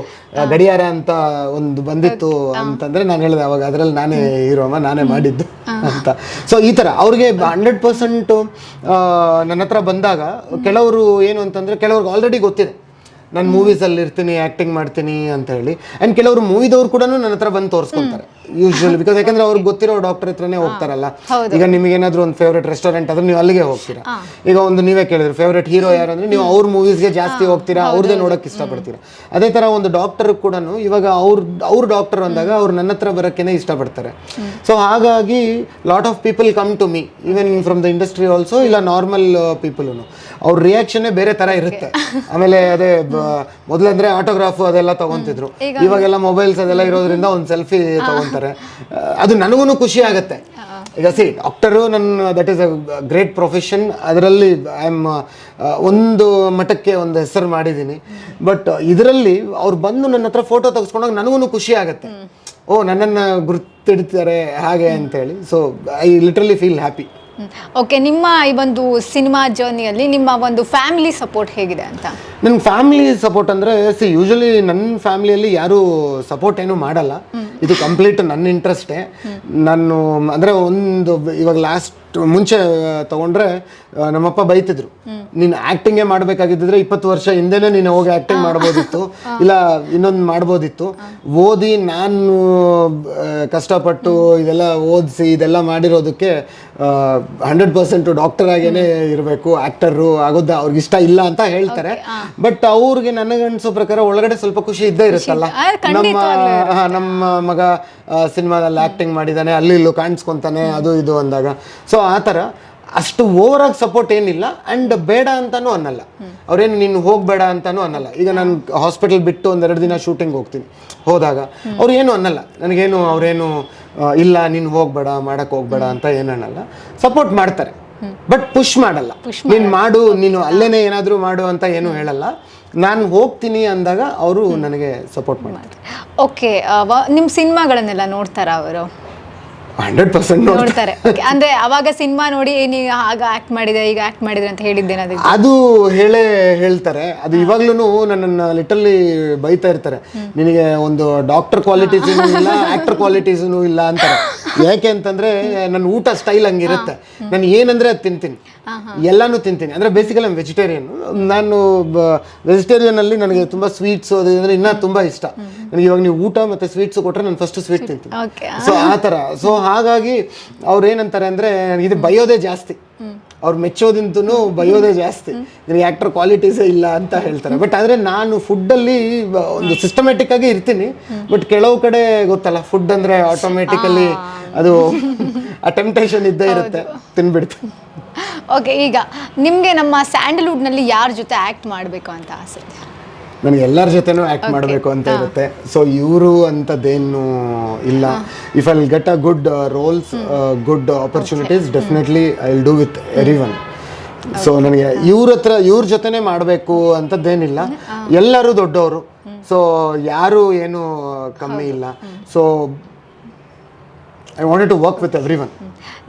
ಗಡಿಯಾರ ಅಂತ ಒಂದು ಬಂದಿತ್ತು ಅಂತಂದ್ರೆ ನಾನು ಹೇಳಿದೆ ಅವಾಗ ಅದರಲ್ಲಿ ನಾನೇ ಹೀರೋಮ ನಾನೇ ಮಾಡಿದ್ದು ಅಂತ. ಸೊ ಈ ತರ ಅವ್ರಿಗೆ ಹಂಡ್ರೆಡ್ ಪರ್ಸೆಂಟ್ ನನ್ನ ಹತ್ರ ಬಂದಾಗ ಕೆಲವರು ಏನು ಅಂತಂದ್ರೆ ಕೆಲವ್ರಿಗೆ ಆಲ್ರೆಡಿ ಗೊತ್ತಿದೆ. ನಾನು ಮೂವೀಸಲ್ಲಿ ಇರ್ತೀನಿ ಆ್ಯಕ್ಟಿಂಗ್ ಮಾಡ್ತೀನಿ ಅಂತ ಹೇಳಿ. ಆ್ಯಂಡ್ ಕೆಲವರು ಮೂವಿದವ್ರು ಕೂಡ ನನ್ನ ಹತ್ರ ಬಂದು ತೋರಿಸ್ಕೊಂತಾರೆ. ಯೂಶ್ವಲಿ ಬಿಕಾಸ್ ಯಾಕಂದ್ರೆ ಅವ್ರಿಗೆ ಗೊತ್ತಿರೋ ಡಾಕ್ಟರ್ ಹತ್ರನೇ ಹೋಗ್ತಾರಲ್ಲ. ಈಗ ನಿಮಗೇನಾದ್ರೂ ಒಂದು ಫೇವ್ರೆಟ್ ರೆಸ್ಟೋರೆಂಟ್ ಆದ್ರೆ ನೀವು ಅಲ್ಲಿಗೆ ಹೋಗ್ತೀರಾ. ಈಗ ಒಂದು ನೀವೇ ಕೇಳಿದ್ರೆ ಫೇವ್ರೆಟ್ ಹೀರೋ ಯಾರು ಅಂದ್ರೆ ನೀವು ಅವ್ರ ಮೂವೀಸ್ಗೆ ಜಾಸ್ತಿ ಹೋಗ್ತೀರಾ ಅವ್ರದ್ದೇ ನೋಡೋಕೆ ಇಷ್ಟಪಡ್ತೀರಾ. ಅದೇ ತರ ಒಂದು ಡಾಕ್ಟರ್ ಕೂಡ ಇವಾಗ ಅವ್ರ ಅವ್ರ ಡಾಕ್ಟರ್ ಅಂದಾಗ ಅವ್ರು ನನ್ನ ಹತ್ರ ಬರೋಕ್ಕೇನೆ ಇಷ್ಟಪಡ್ತಾರೆ. ಸೊ ಹಾಗಾಗಿ lot of people come to me even from the industry also ಇಲ್ಲ ನಾರ್ಮಲ್ ಪೀಪಲ್ನು ಅವ್ರ ರಿಯಾಕ್ಷನ್ ಬೇರೆ ತರ ಇರುತ್ತೆ. ಆಮೇಲೆ ಅದೇ ಮೊದಲಂದ್ರೆ ಆಟೋಗ್ರಾಫ್ ಅದೆಲ್ಲ ತಗೊಂತಿದ್ರು. ಇವಾಗೆಲ್ಲ ಮೊಬೈಲ್ಸ್ ಅದೆಲ್ಲ ಇರೋದ್ರಿಂದ ಒಂದು ಸೆಲ್ಫಿ ತಗೊಂತಾರೆ ಆ, ಅದು ನನಗೂ ಖುಷಿ ಆಗುತ್ತೆ. ಈಗ ಸಿ ಡಾಕ್ಟರು ನನ್ನ that is a great profession ಅದರಲ್ಲಿ ಐ ಆಮ್ ಒಂದು ಮಠಕ್ಕೆ ಒಂದು ಹೆಸರು ಮಾಡಿದ್ದೀನಿ. ಬಟ್ ಇದರಲ್ಲಿ ಅವ್ರು ಬಂದು ನನ್ನ ಹತ್ರ ಫೋಟೋ ತೆಗೆಸ್ಕೊಂಡಾಗ ನನಗೂ ಖುಷಿ ಆಗುತ್ತೆ. ಓ ನನ್ನನ್ನು ಗುರ್ತಿಡ್ತಾರೆ ಹಾಗೆ ಅಂತೇಳಿ. So I literally feel happy okay ನಿಮ್ಮ ಈ ಒಂದು ಸಿನಿಮಾ ಜರ್ನಿಯಲ್ಲಿ ನಿಮ್ಮ ಒಂದು ಫ್ಯಾಮಿಲಿ ಸಪೋರ್ಟ್ ಹೇಗಿದೆ ಅಂತ? ನನ್ನ ಫ್ಯಾಮಿಲಿ ಸಪೋರ್ಟ್ ಅಂದರೆ ಸಿ ಯೂಶಲಿ ನನ್ನ ಫ್ಯಾಮಿಲಿಯಲ್ಲಿ ಯಾರೂ ಸಪೋರ್ಟ್ ಏನು ಮಾಡಲ್ಲ. ಇದು ಕಂಪ್ಲೀಟ್ ನನ್ನ ಇಂಟ್ರೆಸ್ಟೇ ನಾನು ಅಂದರೆ ಒಂದು ಇವಾಗ ಲಾಸ್ಟ್ ಮುಂಚೆ ತಗೊಂಡ್ರೆ ನಮ್ಮಪ್ಪ ಬೈತಿದ್ರು. ನೀನು ಆ್ಯಕ್ಟಿಂಗೇ ಮಾಡಬೇಕಾಗಿದ್ದಿದ್ರೆ ಇಪ್ಪತ್ತು ವರ್ಷ ಹಿಂದೆನೇ ನೀನು ಹೋಗಿ ಆಕ್ಟಿಂಗ್ ಮಾಡ್ಬೋದಿತ್ತು. [LAUGHS] ಇಲ್ಲ ಇನ್ನೊಂದು ಮಾಡ್ಬೋದಿತ್ತು. ಓದಿ ನಾನು ಕಷ್ಟಪಟ್ಟು ಇದೆಲ್ಲ ಓದಿಸಿ ಇದೆಲ್ಲ ಮಾಡಿರೋದಕ್ಕೆ ಹಂಡ್ರೆಡ್ ಪರ್ಸೆಂಟ್ ಡಾಕ್ಟರ್ ಆಗೇನೆ ಇರಬೇಕು. ಆಕ್ಟರ್ ಆಗೋದ ಅವ್ರಿಗೆ ಇಷ್ಟ ಇಲ್ಲ ಅಂತ ಹೇಳ್ತಾರೆ. ಬಟ್ ಅವ್ರಿಗೆ ನನಗನ್ಸೋ ಪ್ರಕಾರ ಒಳಗಡೆ ಸ್ವಲ್ಪ ಖುಷಿ ಇದ್ದೇ ಇರುತ್ತಲ್ಲ. ನಮ್ಮ ನಮ್ಮ ಮಗ ಸಿನಿಮಾದಲ್ಲಿ ಆ್ಯಕ್ಟಿಂಗ್ ಮಾಡಿದ್ದಾನೆ ಅಲ್ಲಿ ಇಲ್ಲೂ ಕಾಣಿಸ್ಕೊತಾನೆ ಅದು ಇದು ಅಂದಾಗ. ಸೊ ಆ ಥರ ಅಷ್ಟು ಓವರ್ ಆಗಿ ಸಪೋರ್ಟ್ ಏನಿಲ್ಲ ಆ್ಯಂಡ್ ಬೇಡ ಅಂತಾನೂ ಅನ್ನಲ್ಲ. ಅವ್ರೇನು ನೀನು ಹೋಗಬೇಡ ಅಂತಾನೂ ಅನ್ನಲ್ಲ. ಈಗ ನಾನು ಹಾಸ್ಪಿಟಲ್ ಬಿಟ್ಟು ಒಂದೆರಡು ದಿನ ಶೂಟಿಂಗ್ ಹೋಗ್ತೀನಿ. ಹೋದಾಗ ಅವ್ರು ಏನು ಅನ್ನಲ್ಲ. ನನಗೇನು ಅವರೇನು ಇಲ್ಲ ನೀನು ಹೋಗಬೇಡ ಮಾಡಕ್ಕೆ ಹೋಗಬೇಡ ಅಂತ ಏನು ಅನ್ನಲ್ಲ. ಸಪೋರ್ಟ್ ಮಾಡ್ತಾರೆ. ಬಟ್ ಪುಷ್ ಮಾಡಲ್ಲ. ನೀನು ಮಾಡು ನೀನು ಅಲ್ಲೇನೆ ಏನಾದರೂ ಮಾಡು ಅಂತ ಏನು ಹೇಳಲ್ಲ. ನಾನು ಹೋಗ್ತೀನಿ ಅಂದಾಗ ಅವರು ನನಗೆ ಸಪೋರ್ಟ್ ಮಾಡ್ತಾರೆ. ಓಕೆ ನಿಮ್ಮ ಸಿನಿಮಾಗಳನ್ನೆಲ್ಲ ನೋಡ್ತಾರ ಅವರು? ಹಂಡ್ರೆಡ್ ಪರ್ಸೆಂಟ್ ನೋಡ್ತಾರೆ. ಓಕೆ ಅಂದ್ರೆ ಅವಾಗ ಸಿನಿಮಾ ನೋಡಿ ನೀವು ಆಗ ಆಕ್ಟ್ ಮಾಡಿದೆ ಈಗ ಆಕ್ಟ್ ಮಾಡಿದ್ರೆ ಅಂತ ಹೇಳಿದ್ದೇನೆ ಅದು. ಹೇಳೇ ಹೇಳ್ತಾರೆ. ಅದು ಇವಾಗ್ಲೂ ನನ್ನನ್ನು ಲಿಟರ್ಲಿ ಬೈತಾ ಇರ್ತಾರೆ. ನಿನಗೆ ಒಂದು ಡಾಕ್ಟರ್ ಕ್ವಾಲಿಟೀಸ್ ಇಲ್ಲ [LAUGHS] ಆಕ್ಟರ್ ಕ್ವಾಲಿಟೀಸೂ ಇಲ್ಲ ಅಂತಾರೆ. ಯಾಕೆ ಅಂತಂದ್ರೆ ನನ್ನ ಊಟ ಸ್ಟೈಲ್ ಹಂಗಿರುತ್ತೆ. ನಾನು ಏನಂದ್ರೆ ಅದು ತಿಂತೀನಿ. ಎಲ್ಲಾನು ತಿಂತೀನಿ. ಅಂದರೆ ಬೇಸಿಕಲಿ ನಾನು ವೆಜಿಟೇರಿಯನ್ ನಾನು ವೆಜಿಟೇರಿಯನಲ್ಲಿ ನನಗೆ ತುಂಬ ಸ್ವೀಟ್ಸ್ ಅದು ಅಂದರೆ ಇನ್ನೂ ತುಂಬ ಇಷ್ಟ. ನನಗೆ ಇವಾಗ ನೀವು ಊಟ ಮತ್ತೆ ಸ್ವೀಟ್ಸ್ ಕೊಟ್ಟರೆ ನಾನು ಫಸ್ಟ್ ಸ್ವೀಟ್ ತಿಂತೀನಿ. ಸೊ ಆ ಥರ. ಸೊ ಹಾಗಾಗಿ ಅವ್ರು ಏನಂತಾರೆ ಅಂದ್ರೆ ಇದು ಬಯೋದೇ ಜಾಸ್ತಿ. ಅವ್ರು ಮೆಚ್ಚೋದಿಂತೂ ಬಯೋದೇ ಜಾಸ್ತಿ. ನಿನಗೆ ಆ್ಯಕ್ಟರ್ ಕ್ವಾಲಿಟೀಸೇ ಇಲ್ಲ ಅಂತ ಹೇಳ್ತಾರೆ. ಬಟ್ ಆದರೆ ನಾನು ಫುಡ್ಡಲ್ಲಿ ಒಂದು ಸಿಸ್ಟಮೆಟಿಕ್ ಆಗಿ ಇರ್ತೀನಿ. ಬಟ್ ಕೆಲವು ಕಡೆ ಗೊತ್ತಲ್ಲ ಫುಡ್ ಅಂದ್ರೆ ಆಟೋಮೆಟಿಕಲಿ ಅದು [LAUGHS] ಆ ಟೆಂಪ್ಟೇಷನ್ ಇದ್ದೇ ಇರುತ್ತೆ. ತಿನ್ಬಿಡ್ತೀನಿ. ಓಕೆ ಈಗ ನಿಮಗೆ ನಮ್ಮ ಸ್ಯಾಂಡಲ್ವುಡ್ನಲ್ಲಿ ಯಾರ ಜೊತೆ ಆ್ಯಕ್ಟ್ ಮಾಡಬೇಕು ಅಂತ ಆಸೆ ನನಗೆ ಎಲ್ಲರ ಜೊತೆನೂ ಆ್ಯಕ್ಟ್ ಮಾಡಬೇಕು ಅಂತ ಇರುತ್ತೆ. ಸೊ ಇವರು ಅಂಥದ್ದೇನು ಇಲ್ಲ. If I get a good roles good opportunities definitely I will do with everyone so ನನಗೆ ಇವ್ರ ಹತ್ರ ಇವ್ರ ಜೊತೆನೇ ಮಾಡಬೇಕು ಅಂಥದ್ದೇನಿಲ್ಲ ಎಲ್ಲರೂ ದೊಡ್ಡವರು ಸೊ ಯಾರು ಏನು ಕಮ್ಮಿ ಇಲ್ಲ. So I wanted to work with everyone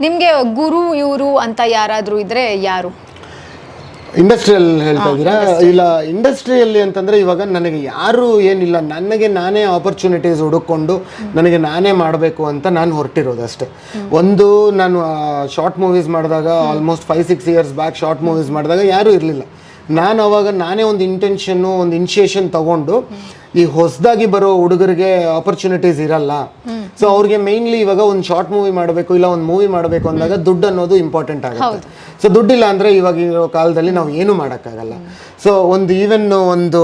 ನಿಮಗೆ ಗುರು ಇವರು ಅಂತ ಯಾರಾದರೂ ಇದ್ರೆ ಯಾರು? ಇಂಡಸ್ಟ್ರಿಯಲ್ ಹೇಳ್ತಾ ಇದ್ದೀರಾ? ಇಲ್ಲ ಇಂಡಸ್ಟ್ರಿಯಲ್ಲಿ ಅಂತಂದರೆ ಇವಾಗ ನನಗೆ ಯಾರೂ ಏನಿಲ್ಲ. ನನಗೆ ನಾನೇ ಆಪರ್ಚುನಿಟೀಸ್ ಹುಡುಕೊಂಡು ನನಗೆ ನಾನೇ ಮಾಡಬೇಕು ಅಂತ ನಾನು ಹೊರಟಿರೋದು ಅಷ್ಟೇ. ಒಂದು ನಾನು ಶಾರ್ಟ್ ಮೂವೀಸ್ ಮಾಡಿದಾಗ almost five six years back short movies ಮಾಡಿದಾಗ ಯಾರೂ ಇರಲಿಲ್ಲ. ನಾನು ಅವಾಗ ನಾನೇ ಒಂದು ಇಂಟೆನ್ಷನ್ನು ಒಂದು ಇನಿಷಿಯೇಷನ್ ತಗೊಂಡು ಈ ಹೊಸದಾಗಿ ಬರೋ ಹುಡುಗರಿಗೆ ಆಪರ್ಚುನಿಟೀಸ್ ಇರಲ್ಲ. ಸೊ ಅವ್ರಿಗೆ ಮೇನ್ಲಿ ಇವಾಗ ಒಂದು ಶಾರ್ಟ್ ಮೂವಿ ಮಾಡಬೇಕು ಇಲ್ಲ ಒಂದು ಮೂವಿ ಮಾಡಬೇಕು ಅಂದಾಗ ದುಡ್ಡು ಅನ್ನೋದು ಇಂಪಾರ್ಟೆಂಟ್ ಆಗುತ್ತೆ. ಸೊ ದುಡ್ಡಿಲ್ಲ ಅಂದರೆ ಇವಾಗ ಇರೋ ಕಾಲದಲ್ಲಿ ನಾವು ಏನು ಮಾಡೋಕ್ಕಾಗಲ್ಲ. ಸೊ ಒಂದು ಈವನ್ ಒಂದು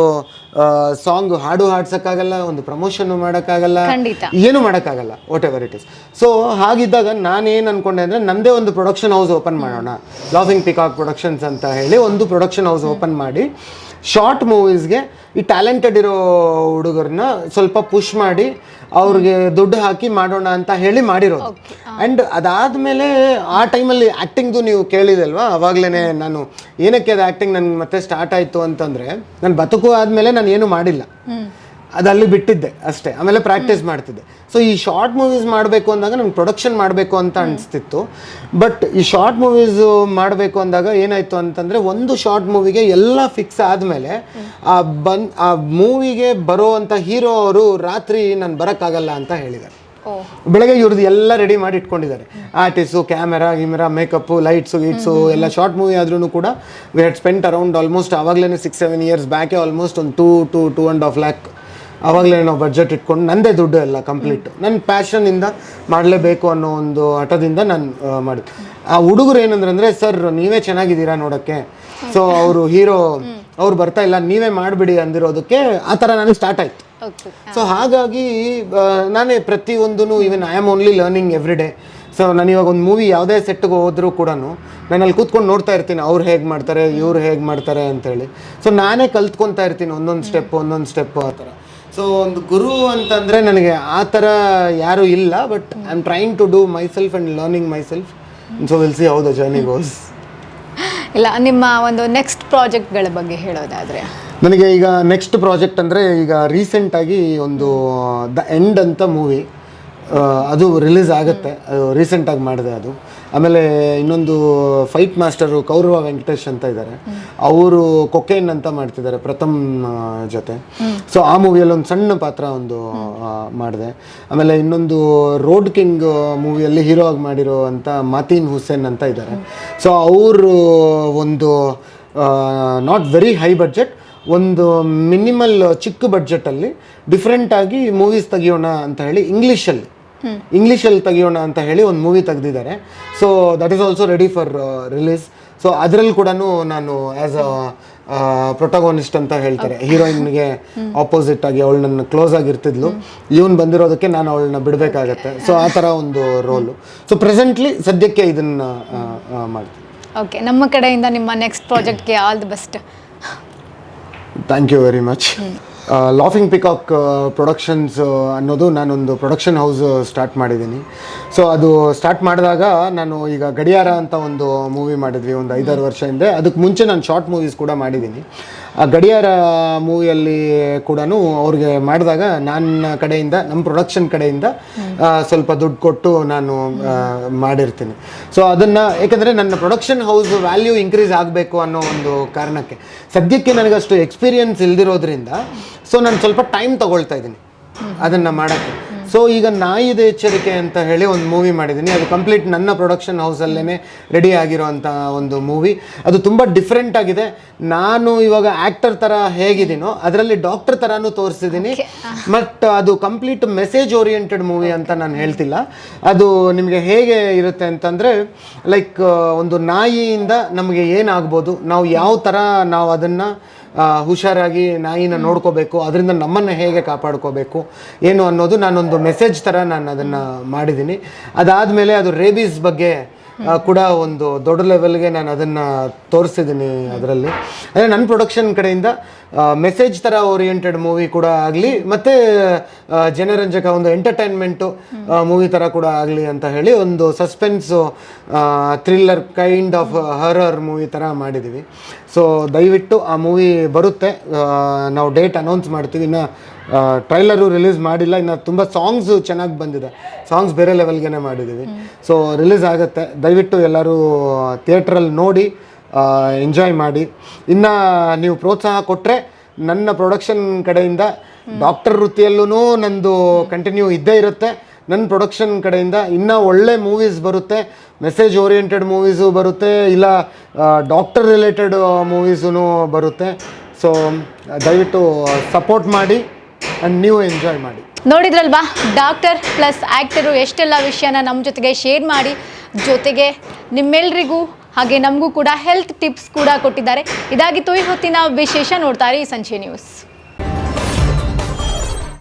ಸಾಂಗ್ ಹಾಡು ಹಾಡ್ಸೋಕ್ಕಾಗಲ್ಲ ಒಂದು ಪ್ರಮೋಷನ್ ಮಾಡೋಕ್ಕಾಗಲ್ಲ. ಏನು ಮಾಡೋಕ್ಕಾಗಲ್ಲ whatever it is so ಹಾಗಿದ್ದಾಗ ನಾನೇನು ಅನ್ಕೊಂಡೆ ಅಂದರೆ ನಮ್ಮದೇ ಒಂದು ಪ್ರೊಡಕ್ಷನ್ ಹೌಸ್ ಓಪನ್ ಮಾಡೋಣ. ಲಾಫಿಂಗ್ ಪಿಕಾಕ್ ಪ್ರೊಡಕ್ಷನ್ಸ್ ಅಂತ ಹೇಳಿ ಒಂದು ಪ್ರೊಡಕ್ಷನ್ ಹೌಸ್ ಓಪನ್ ಮಾಡಿ ಶಾರ್ಟ್ ಮೂವೀಸ್ಗೆ ಈ ಟ್ಯಾಲೆಂಟೆಡ್ ಇರೋ ಹುಡುಗರನ್ನ ಸ್ವಲ್ಪ ಪುಷ್ ಮಾಡಿ ಅವ್ರಿಗೆ ದುಡ್ಡು ಹಾಕಿ ಮಾಡೋಣ ಅಂತ ಹೇಳಿ ಮಾಡಿರೋದು. ಆ್ಯಂಡ್ ಅದಾದಮೇಲೆ ಆ ಟೈಮಲ್ಲಿ ಆ್ಯಕ್ಟಿಂಗ್ದು ನೀವು ಕೇಳಿದಲ್ವಾ? ಅವಾಗಲೇ ನಾನು ಏನಕ್ಕೆ ಅದು ಆ್ಯಕ್ಟಿಂಗ್ ನನಗೆ ಮತ್ತೆ ಸ್ಟಾರ್ಟ್ ಆಯಿತು ಅಂತಂದರೆ ನಾನು ಬದುಕು ಆದಮೇಲೆ ನಾನು ಏನು ಮಾಡಿಲ್ಲ. ಅದು ಅಲ್ಲಿ ಬಿಟ್ಟಿದ್ದೆ ಅಷ್ಟೇ ಆಮೇಲೆ ಪ್ರಾಕ್ಟೀಸ್ ಮಾಡ್ತಿದ್ದೆ. ಸೊ ಈ ಶಾರ್ಟ್ ಮೂವೀಸ್ ಮಾಡಬೇಕು ಅಂದಾಗ ನಂಗೆ ಪ್ರೊಡಕ್ಷನ್ ಮಾಡಬೇಕು ಅಂತ ಅನಿಸ್ತಿತ್ತು. ಬಟ್ ಈ ಶಾರ್ಟ್ ಮೂವೀಸ್ ಮಾಡಬೇಕು ಅಂದಾಗ ಏನಾಯಿತು ಅಂತಂದರೆ ಒಂದು ಶಾರ್ಟ್ ಮೂವಿಗೆ ಎಲ್ಲ ಫಿಕ್ಸ್ ಆದಮೇಲೆ ಆ ಬನ್ ಆ ಮೂವಿಗೆ ಬರೋವಂಥ ಹೀರೋ ಅವರು ರಾತ್ರಿ ನಾನು ಬರೋಕ್ಕಾಗಲ್ಲ ಅಂತ ಹೇಳಿದ್ದಾರೆ. ಬೆಳಗ್ಗೆ ಇವ್ರದ್ದು ಎಲ್ಲ ರೆಡಿ ಮಾಡಿ ಇಟ್ಕೊಂಡಿದ್ದಾರೆ. ಆರ್ಟಿಸ್ಟು ಕ್ಯಾಮೆರಾ ಗಿಮೆರಾ ಮೇಕಪ್ಪು ಲೈಟ್ಸು ಗೀಟ್ಸು ಎಲ್ಲ ಶಾರ್ಟ್ ಮೂವಿ ಆದ್ರೂ ಕೂಡ we had spent around almost ಆವಾಗಲೇ ಸಿಕ್ಸ್ ಸೆವೆನ್ ಇಯರ್ಸ್ ಬ್ಯಾಕೆ ಆಲ್ಮೋಸ್ಟ್ ಒಂದು two to two and half lakh ಆವಾಗಲೇ ನಾವು ಬಡ್ಜೆಟ್ ಇಟ್ಕೊಂಡು ನಂದೇ ದುಡ್ಡು ಎಲ್ಲ ಕಂಪ್ಲೀಟ್ ನನ್ನ ಪ್ಯಾಷನಿಂದ ಮಾಡಲೇಬೇಕು ಅನ್ನೋ ಒಂದು ಹಠದಿಂದ ನಾನು ಮಾಡಿದೆ ಆ ಹುಡುಗರು ಏನಂದ್ರೆ ಅಂದರೆ ಸರ್ ನೀವೇ ಚೆನ್ನಾಗಿದ್ದೀರಾ ನೋಡೋಕ್ಕೆ? ಸೊ ಅವರು ಹೀರೋ ಅವ್ರು ಬರ್ತಾ ಇಲ್ಲ ನೀವೇ ಮಾಡಿಬಿಡಿ ಅಂದಿರೋದಕ್ಕೆ ಆ ಥರ ನನಗೆ ಸ್ಟಾರ್ಟ್ ಆಯಿತು. ಸೊ ಹಾಗಾಗಿ ನಾನೇ ಪ್ರತಿಯೊಂದೂ even I am only learning every day so ನಾನು ಇವಾಗ ಒಂದು ಮೂವಿ ಯಾವುದೇ ಸೆಟ್ಗೆ ಹೋದರೂ ಕೂಡ ನಾನು ಅಲ್ಲಿ ಕೂತ್ಕೊಂಡು ನೋಡ್ತಾ ಇರ್ತೀನಿ ಅವ್ರು ಹೇಗೆ ಮಾಡ್ತಾರೆ ಇವ್ರು ಹೇಗೆ ಮಾಡ್ತಾರೆ ಅಂತೇಳಿ. ಸೊ ನಾನೇ ಕಲ್ತ್ಕೊತಾ ಇರ್ತೀನಿ ಒಂದೊಂದು ಸ್ಟೆಪ್ ಒಂದೊಂದು ಸ್ಟೆಪ್ ಆ ಥರ. ಸೊ ಒಂದು ಗುರು ಅಂತಂದರೆ ನನಗೆ ಆ ಥರ ಯಾರೂ ಇಲ್ಲ but I am trying to do myself and learning myself so will see how the journey goes ಇಲ್ಲ ನಿಮ್ಮ ಒಂದು ನೆಕ್ಸ್ಟ್ ಪ್ರಾಜೆಕ್ಟ್ಗಳ ಬಗ್ಗೆ ಹೇಳೋದಾದ್ರೆ? ನನಗೆ ಈಗ ನೆಕ್ಸ್ಟ್ ಪ್ರಾಜೆಕ್ಟ್ ಅಂದರೆ ಈಗ ರೀಸೆಂಟಾಗಿ ಒಂದು ದ ಎಂಡ್ ಅಂತ ಮೂವಿ ಅದು ರಿಲೀಸ್ ಆಗುತ್ತೆ. ರೀಸೆಂಟಾಗಿ ಮಾಡಿದೆ ಅದು. ಆಮೇಲೆ ಇನ್ನೊಂದು ಫೈಟ್ ಮಾಸ್ಟರು ಕೌರವ ವೆಂಕಟೇಶ್ ಅಂತ ಇದ್ದಾರೆ ಅವರು ಕೊಕೇನ್ ಅಂತ ಮಾಡ್ತಿದ್ದಾರೆ ಪ್ರಥಮ್ ಜೊತೆ. ಸೊ ಆ ಮೂವಿಯಲ್ಲಿ ಒಂದು ಸಣ್ಣ ಪಾತ್ರ ಒಂದು ಮಾಡಿದೆ. ಆಮೇಲೆ ಇನ್ನೊಂದು ರೋಡ್ ಕಿಂಗ್ ಮೂವಿಯಲ್ಲಿ ಹೀರೋ ಆಗಿ ಮಾಡಿರೋ ಅಂತ ಮಾತೀನ್ ಹುಸೇನ್ ಅಂತ ಇದ್ದಾರೆ ಸೊ ಅವರು ಒಂದು ನಾಟ್ ವೆರಿ ಹೈ ಬಡ್ಜೆಟ್ ಒಂದು ಮಿನಿಮಲ್ ಚಿಕ್ಕ ಬಡ್ಜೆಟಲ್ಲಿ ಡಿಫ್ರೆಂಟಾಗಿ ಮೂವೀಸ್ ತೆಗಿಯೋಣ ಅಂತ ಹೇಳಿ ಇಂಗ್ಲೀಷಲ್ಲಿ ಇಂಗ್ಲೀಷಲ್ಲಿ ತೆಗಿಯೋಣ ಅಂತ ಹೇಳಿ ಒಂದು ಮೂವಿ ತೆಗೆದಿದ್ದಾರೆ. So that is also ready for release so ಅದರಲ್ಲಿ ಕೂಡ ನಾನು ಆ್ಯಸ್ ಅ ಪ್ರೊಟಗೋನಿಸ್ಟ್ ಅಂತ ಹೇಳ್ತಾರೆ. ಹೀರೋಯಿನ್ಗೆ ಆಪೋಸಿಟ್ ಆಗಿ ಅವಳು ನನ್ನ ಕ್ಲೋಸ್ ಆಗಿರ್ತಿದ್ಲು. ಇವನು ಬಂದಿರೋದಕ್ಕೆ ನಾನು ಅವಳನ್ನ ಬಿಡಬೇಕಾಗತ್ತೆ. ಸೊ ಆ ಥರ ಒಂದು ರೋಲು ಸೊ ಪ್ರೆಸೆಂಟ್ಲಿ ಸದ್ಯಕ್ಕೆ ಇದನ್ನು ಮಾಡ್ತೀನಿ. ಓಕೆ ನಮ್ಮ ಕಡೆಯಿಂದ ನಿಮ್ಮ next ಪ್ರಾಜೆಕ್ಟ್ಗೆ all the best thank you very much laughing peacock productions ಅನ್ನೋದು ನಾನೊಂದು ಪ್ರೊಡಕ್ಷನ್ ಹೌಸ್ ಸ್ಟಾರ್ಟ್ ಮಾಡಿದ್ದೀನಿ. ಸೊ ಅದು ಸ್ಟಾರ್ಟ್ ಮಾಡಿದಾಗ ನಾನು ಈಗ ಗಡಿಯಾರ ಅಂತ ಒಂದು ಮೂವಿ ಮಾಡಿದ್ವಿ ಒಂದು ಐದಾರು ವರ್ಷ ಹಿಂದೆ. ಅದಕ್ಕೆ ಮುಂಚೆ ನಾನು ಶಾರ್ಟ್ ಮೂವೀಸ್ ಕೂಡ ಮಾಡಿದ್ದೀನಿ. ಆ ಗಡಿಯಾರ ಮೂವಿಯಲ್ಲಿ ಕೂಡ ಅವ್ರಿಗೆ ಮಾಡಿದಾಗ ನನ್ನ ಕಡೆಯಿಂದ ನಮ್ಮ ಪ್ರೊಡಕ್ಷನ್ ಕಡೆಯಿಂದ ಸ್ವಲ್ಪ ದುಡ್ಡು ಕೊಟ್ಟು ನಾನು ಮಾಡಿರ್ತೀನಿ. ಸೊ ಅದನ್ನು ಏಕೆಂದರೆ ನನ್ನ ಪ್ರೊಡಕ್ಷನ್ ಹೌಸ್ ವ್ಯಾಲ್ಯೂ ಇನ್ಕ್ರೀಸ್ ಆಗಬೇಕು ಅನ್ನೋ ಒಂದು ಕಾರಣಕ್ಕೆ. ಸದ್ಯಕ್ಕೆ ನನಗಷ್ಟು ಎಕ್ಸ್ಪೀರಿಯನ್ಸ್ ಇಲ್ದಿರೋದ್ರಿಂದ ಸೊ ನಾನು ಸ್ವಲ್ಪ ಟೈಮ್ ತಗೊಳ್ತಾ ಇದ್ದೀನಿ. ಅದನ್ನು ಮಾಡೋಕ್ಕೆ. ಸೊ ಈಗ ನಾಯಿದ ಎಚ್ಚರಿಕೆ ಅಂತ ಹೇಳಿ ಒಂದು ಮೂವಿ ಮಾಡಿದ್ದೀನಿ. ಅದು ಕಂಪ್ಲೀಟ್ ನನ್ನ ಪ್ರೊಡಕ್ಷನ್ ಹೌಸಲ್ಲೇ ರೆಡಿ ಆಗಿರೋಂಥ ಒಂದು ಮೂವಿ ಅದು ತುಂಬ ಡಿಫ್ರೆಂಟ್ ಆಗಿದೆ. ನಾನು ಇವಾಗ ಆ್ಯಕ್ಟರ್ ಥರ ಹೇಗಿದ್ದೀನೋ ಅದರಲ್ಲಿ ಡಾಕ್ಟರ್ ಥರನೂ ತೋರಿಸಿದ್ದೀನಿ. ಬಟ್ ಅದು ಕಂಪ್ಲೀಟ್ ಮೆಸೇಜ್ ಓರಿಯೆಂಟೆಡ್ ಮೂವಿ ಅಂತ ನಾನು ಹೇಳ್ತಿಲ್ಲ. ಅದು ನಿಮಗೆ ಹೇಗೆ ಇರುತ್ತೆ ಅಂತಂದರೆ ಲೈಕ್ ಒಂದು ನಾಯಿಯಿಂದ ನಮಗೆ ಏನಾಗ್ಬೋದು ನಾವು ಯಾವ ಥರ ನಾವು ಅದನ್ನು ಹುಷಾರಾಗಿ ನಾಯಿನ ನೋಡ್ಕೋಬೇಕು, ಅದರಿಂದ ನಮ್ಮನ್ನು ಹೇಗೆ ಕಾಪಾಡ್ಕೋಬೇಕು, ಏನು ಅನ್ನೋದು ನಾನೊಂದು ಮೆಸೇಜ್ ಥರ ನಾನು ಅದನ್ನು ಮಾಡಿದ್ದೀನಿ. ಅದಾದಮೇಲೆ ಅದು ರೇಬೀಸ್ ಬಗ್ಗೆ ಕೂಡ ಒಂದು ದೊಡ್ಡ ಲೆವೆಲ್ಗೆ ನಾನು ಅದನ್ನು ತೋರಿಸಿದ್ದೀನಿ ಅದರಲ್ಲಿ. ಅಂದರೆ ನನ್ನ ಪ್ರೊಡಕ್ಷನ್ ಕಡೆಯಿಂದ ಮೆಸೇಜ್ ಥರ ಓರಿಯೆಂಟೆಡ್ ಮೂವಿ ಕೂಡ ಆಗಲಿ, ಮತ್ತು ಜನರಂಜಕ ಒಂದು ಎಂಟರ್ಟೈನ್ಮೆಂಟು ಮೂವಿ ಥರ ಕೂಡ ಆಗಲಿ ಅಂತ ಹೇಳಿ ಒಂದು suspense thriller kind of horror movie ಥರ ಮಾಡಿದ್ದೀವಿ ಸೊ ದಯವಿಟ್ಟು ಆ ಮೂವಿ ಬರುತ್ತೆ. ನಾವು ಡೇಟ್ ಅನೌನ್ಸ್ ಮಾಡ್ತೀವಿ. ಇನ್ನು ಟ್ರೈಲರು ರಿಲೀಸ್ ಮಾಡಿಲ್ಲ ಇನ್ನು ತುಂಬ ಸಾಂಗ್ಸು ಚೆನ್ನಾಗಿ ಬಂದಿದೆ. ಸಾಂಗ್ಸ್ ಬೇರೆ ಲೆವೆಲ್ಗೆ ಮಾಡಿದ್ದೀವಿ ಸೊ ರಿಲೀಸ್ ಆಗುತ್ತೆ. ದಯವಿಟ್ಟು ಎಲ್ಲರೂ ಥಿಯೇಟ್ರಲ್ಲಿ ನೋಡಿ ಎಂಜಾಯ್ ಮಾಡಿ. ಇನ್ನು ನೀವು ಪ್ರೋತ್ಸಾಹ ಕೊಟ್ಟರೆ ನನ್ನ ಪ್ರೊಡಕ್ಷನ್ ಕಡೆಯಿಂದ ಡಾಕ್ಟರ್ ವೃತ್ತಿಯಲ್ಲೂ ನಂದು ಕಂಟಿನ್ಯೂ ಇದ್ದೇ ಇರುತ್ತೆ. ನನ್ನ ಪ್ರೊಡಕ್ಷನ್ ಕಡೆಯಿಂದ ಇನ್ನೂ ಒಳ್ಳೆ ಮೂವೀಸ್ ಬರುತ್ತೆ. ಮೆಸೇಜ್ ಓರಿಯೆಂಟೆಡ್ ಮೂವೀಸು ಬರುತ್ತೆ. ಇಲ್ಲ ಡಾಕ್ಟರ್ ರಿಲೇಟೆಡ್ ಮೂವೀಸೂ ಬರುತ್ತೆ. ಸೊ ದಯವಿಟ್ಟು ಸಪೋರ್ಟ್ ಮಾಡಿ. ಆ್ಯಂಡ್ ನೀವು ಎಂಜಾಯ್ ಮಾಡಿ. ನೋಡಿದ್ರಲ್ವಾ? ಡಾಕ್ಟರ್ ಪ್ಲಸ್ ಆ್ಯಕ್ಟರು ಎಷ್ಟೆಲ್ಲ ವಿಷಯನ ನಮ್ಮ ಜೊತೆಗೆ ಶೇರ್ ಮಾಡಿ, ಜೊತೆಗೆ ನಿಮ್ಮೆಲ್ರಿಗೂ ಹಾಗೆ ನಮಗೂ ಕೂಡ ಹೆಲ್ತ್ ಟಿಪ್ಸ್ ಕೂಡ ಕೊಟ್ಟಿದ್ದಾರೆ. ಇದಾಗಿ ಈ ಹೊತ್ತಿನ ವಿಶೇಷ ನೋಡ್ತಾರೆ ಈ ಸಂಜೆ ನ್ಯೂಸ್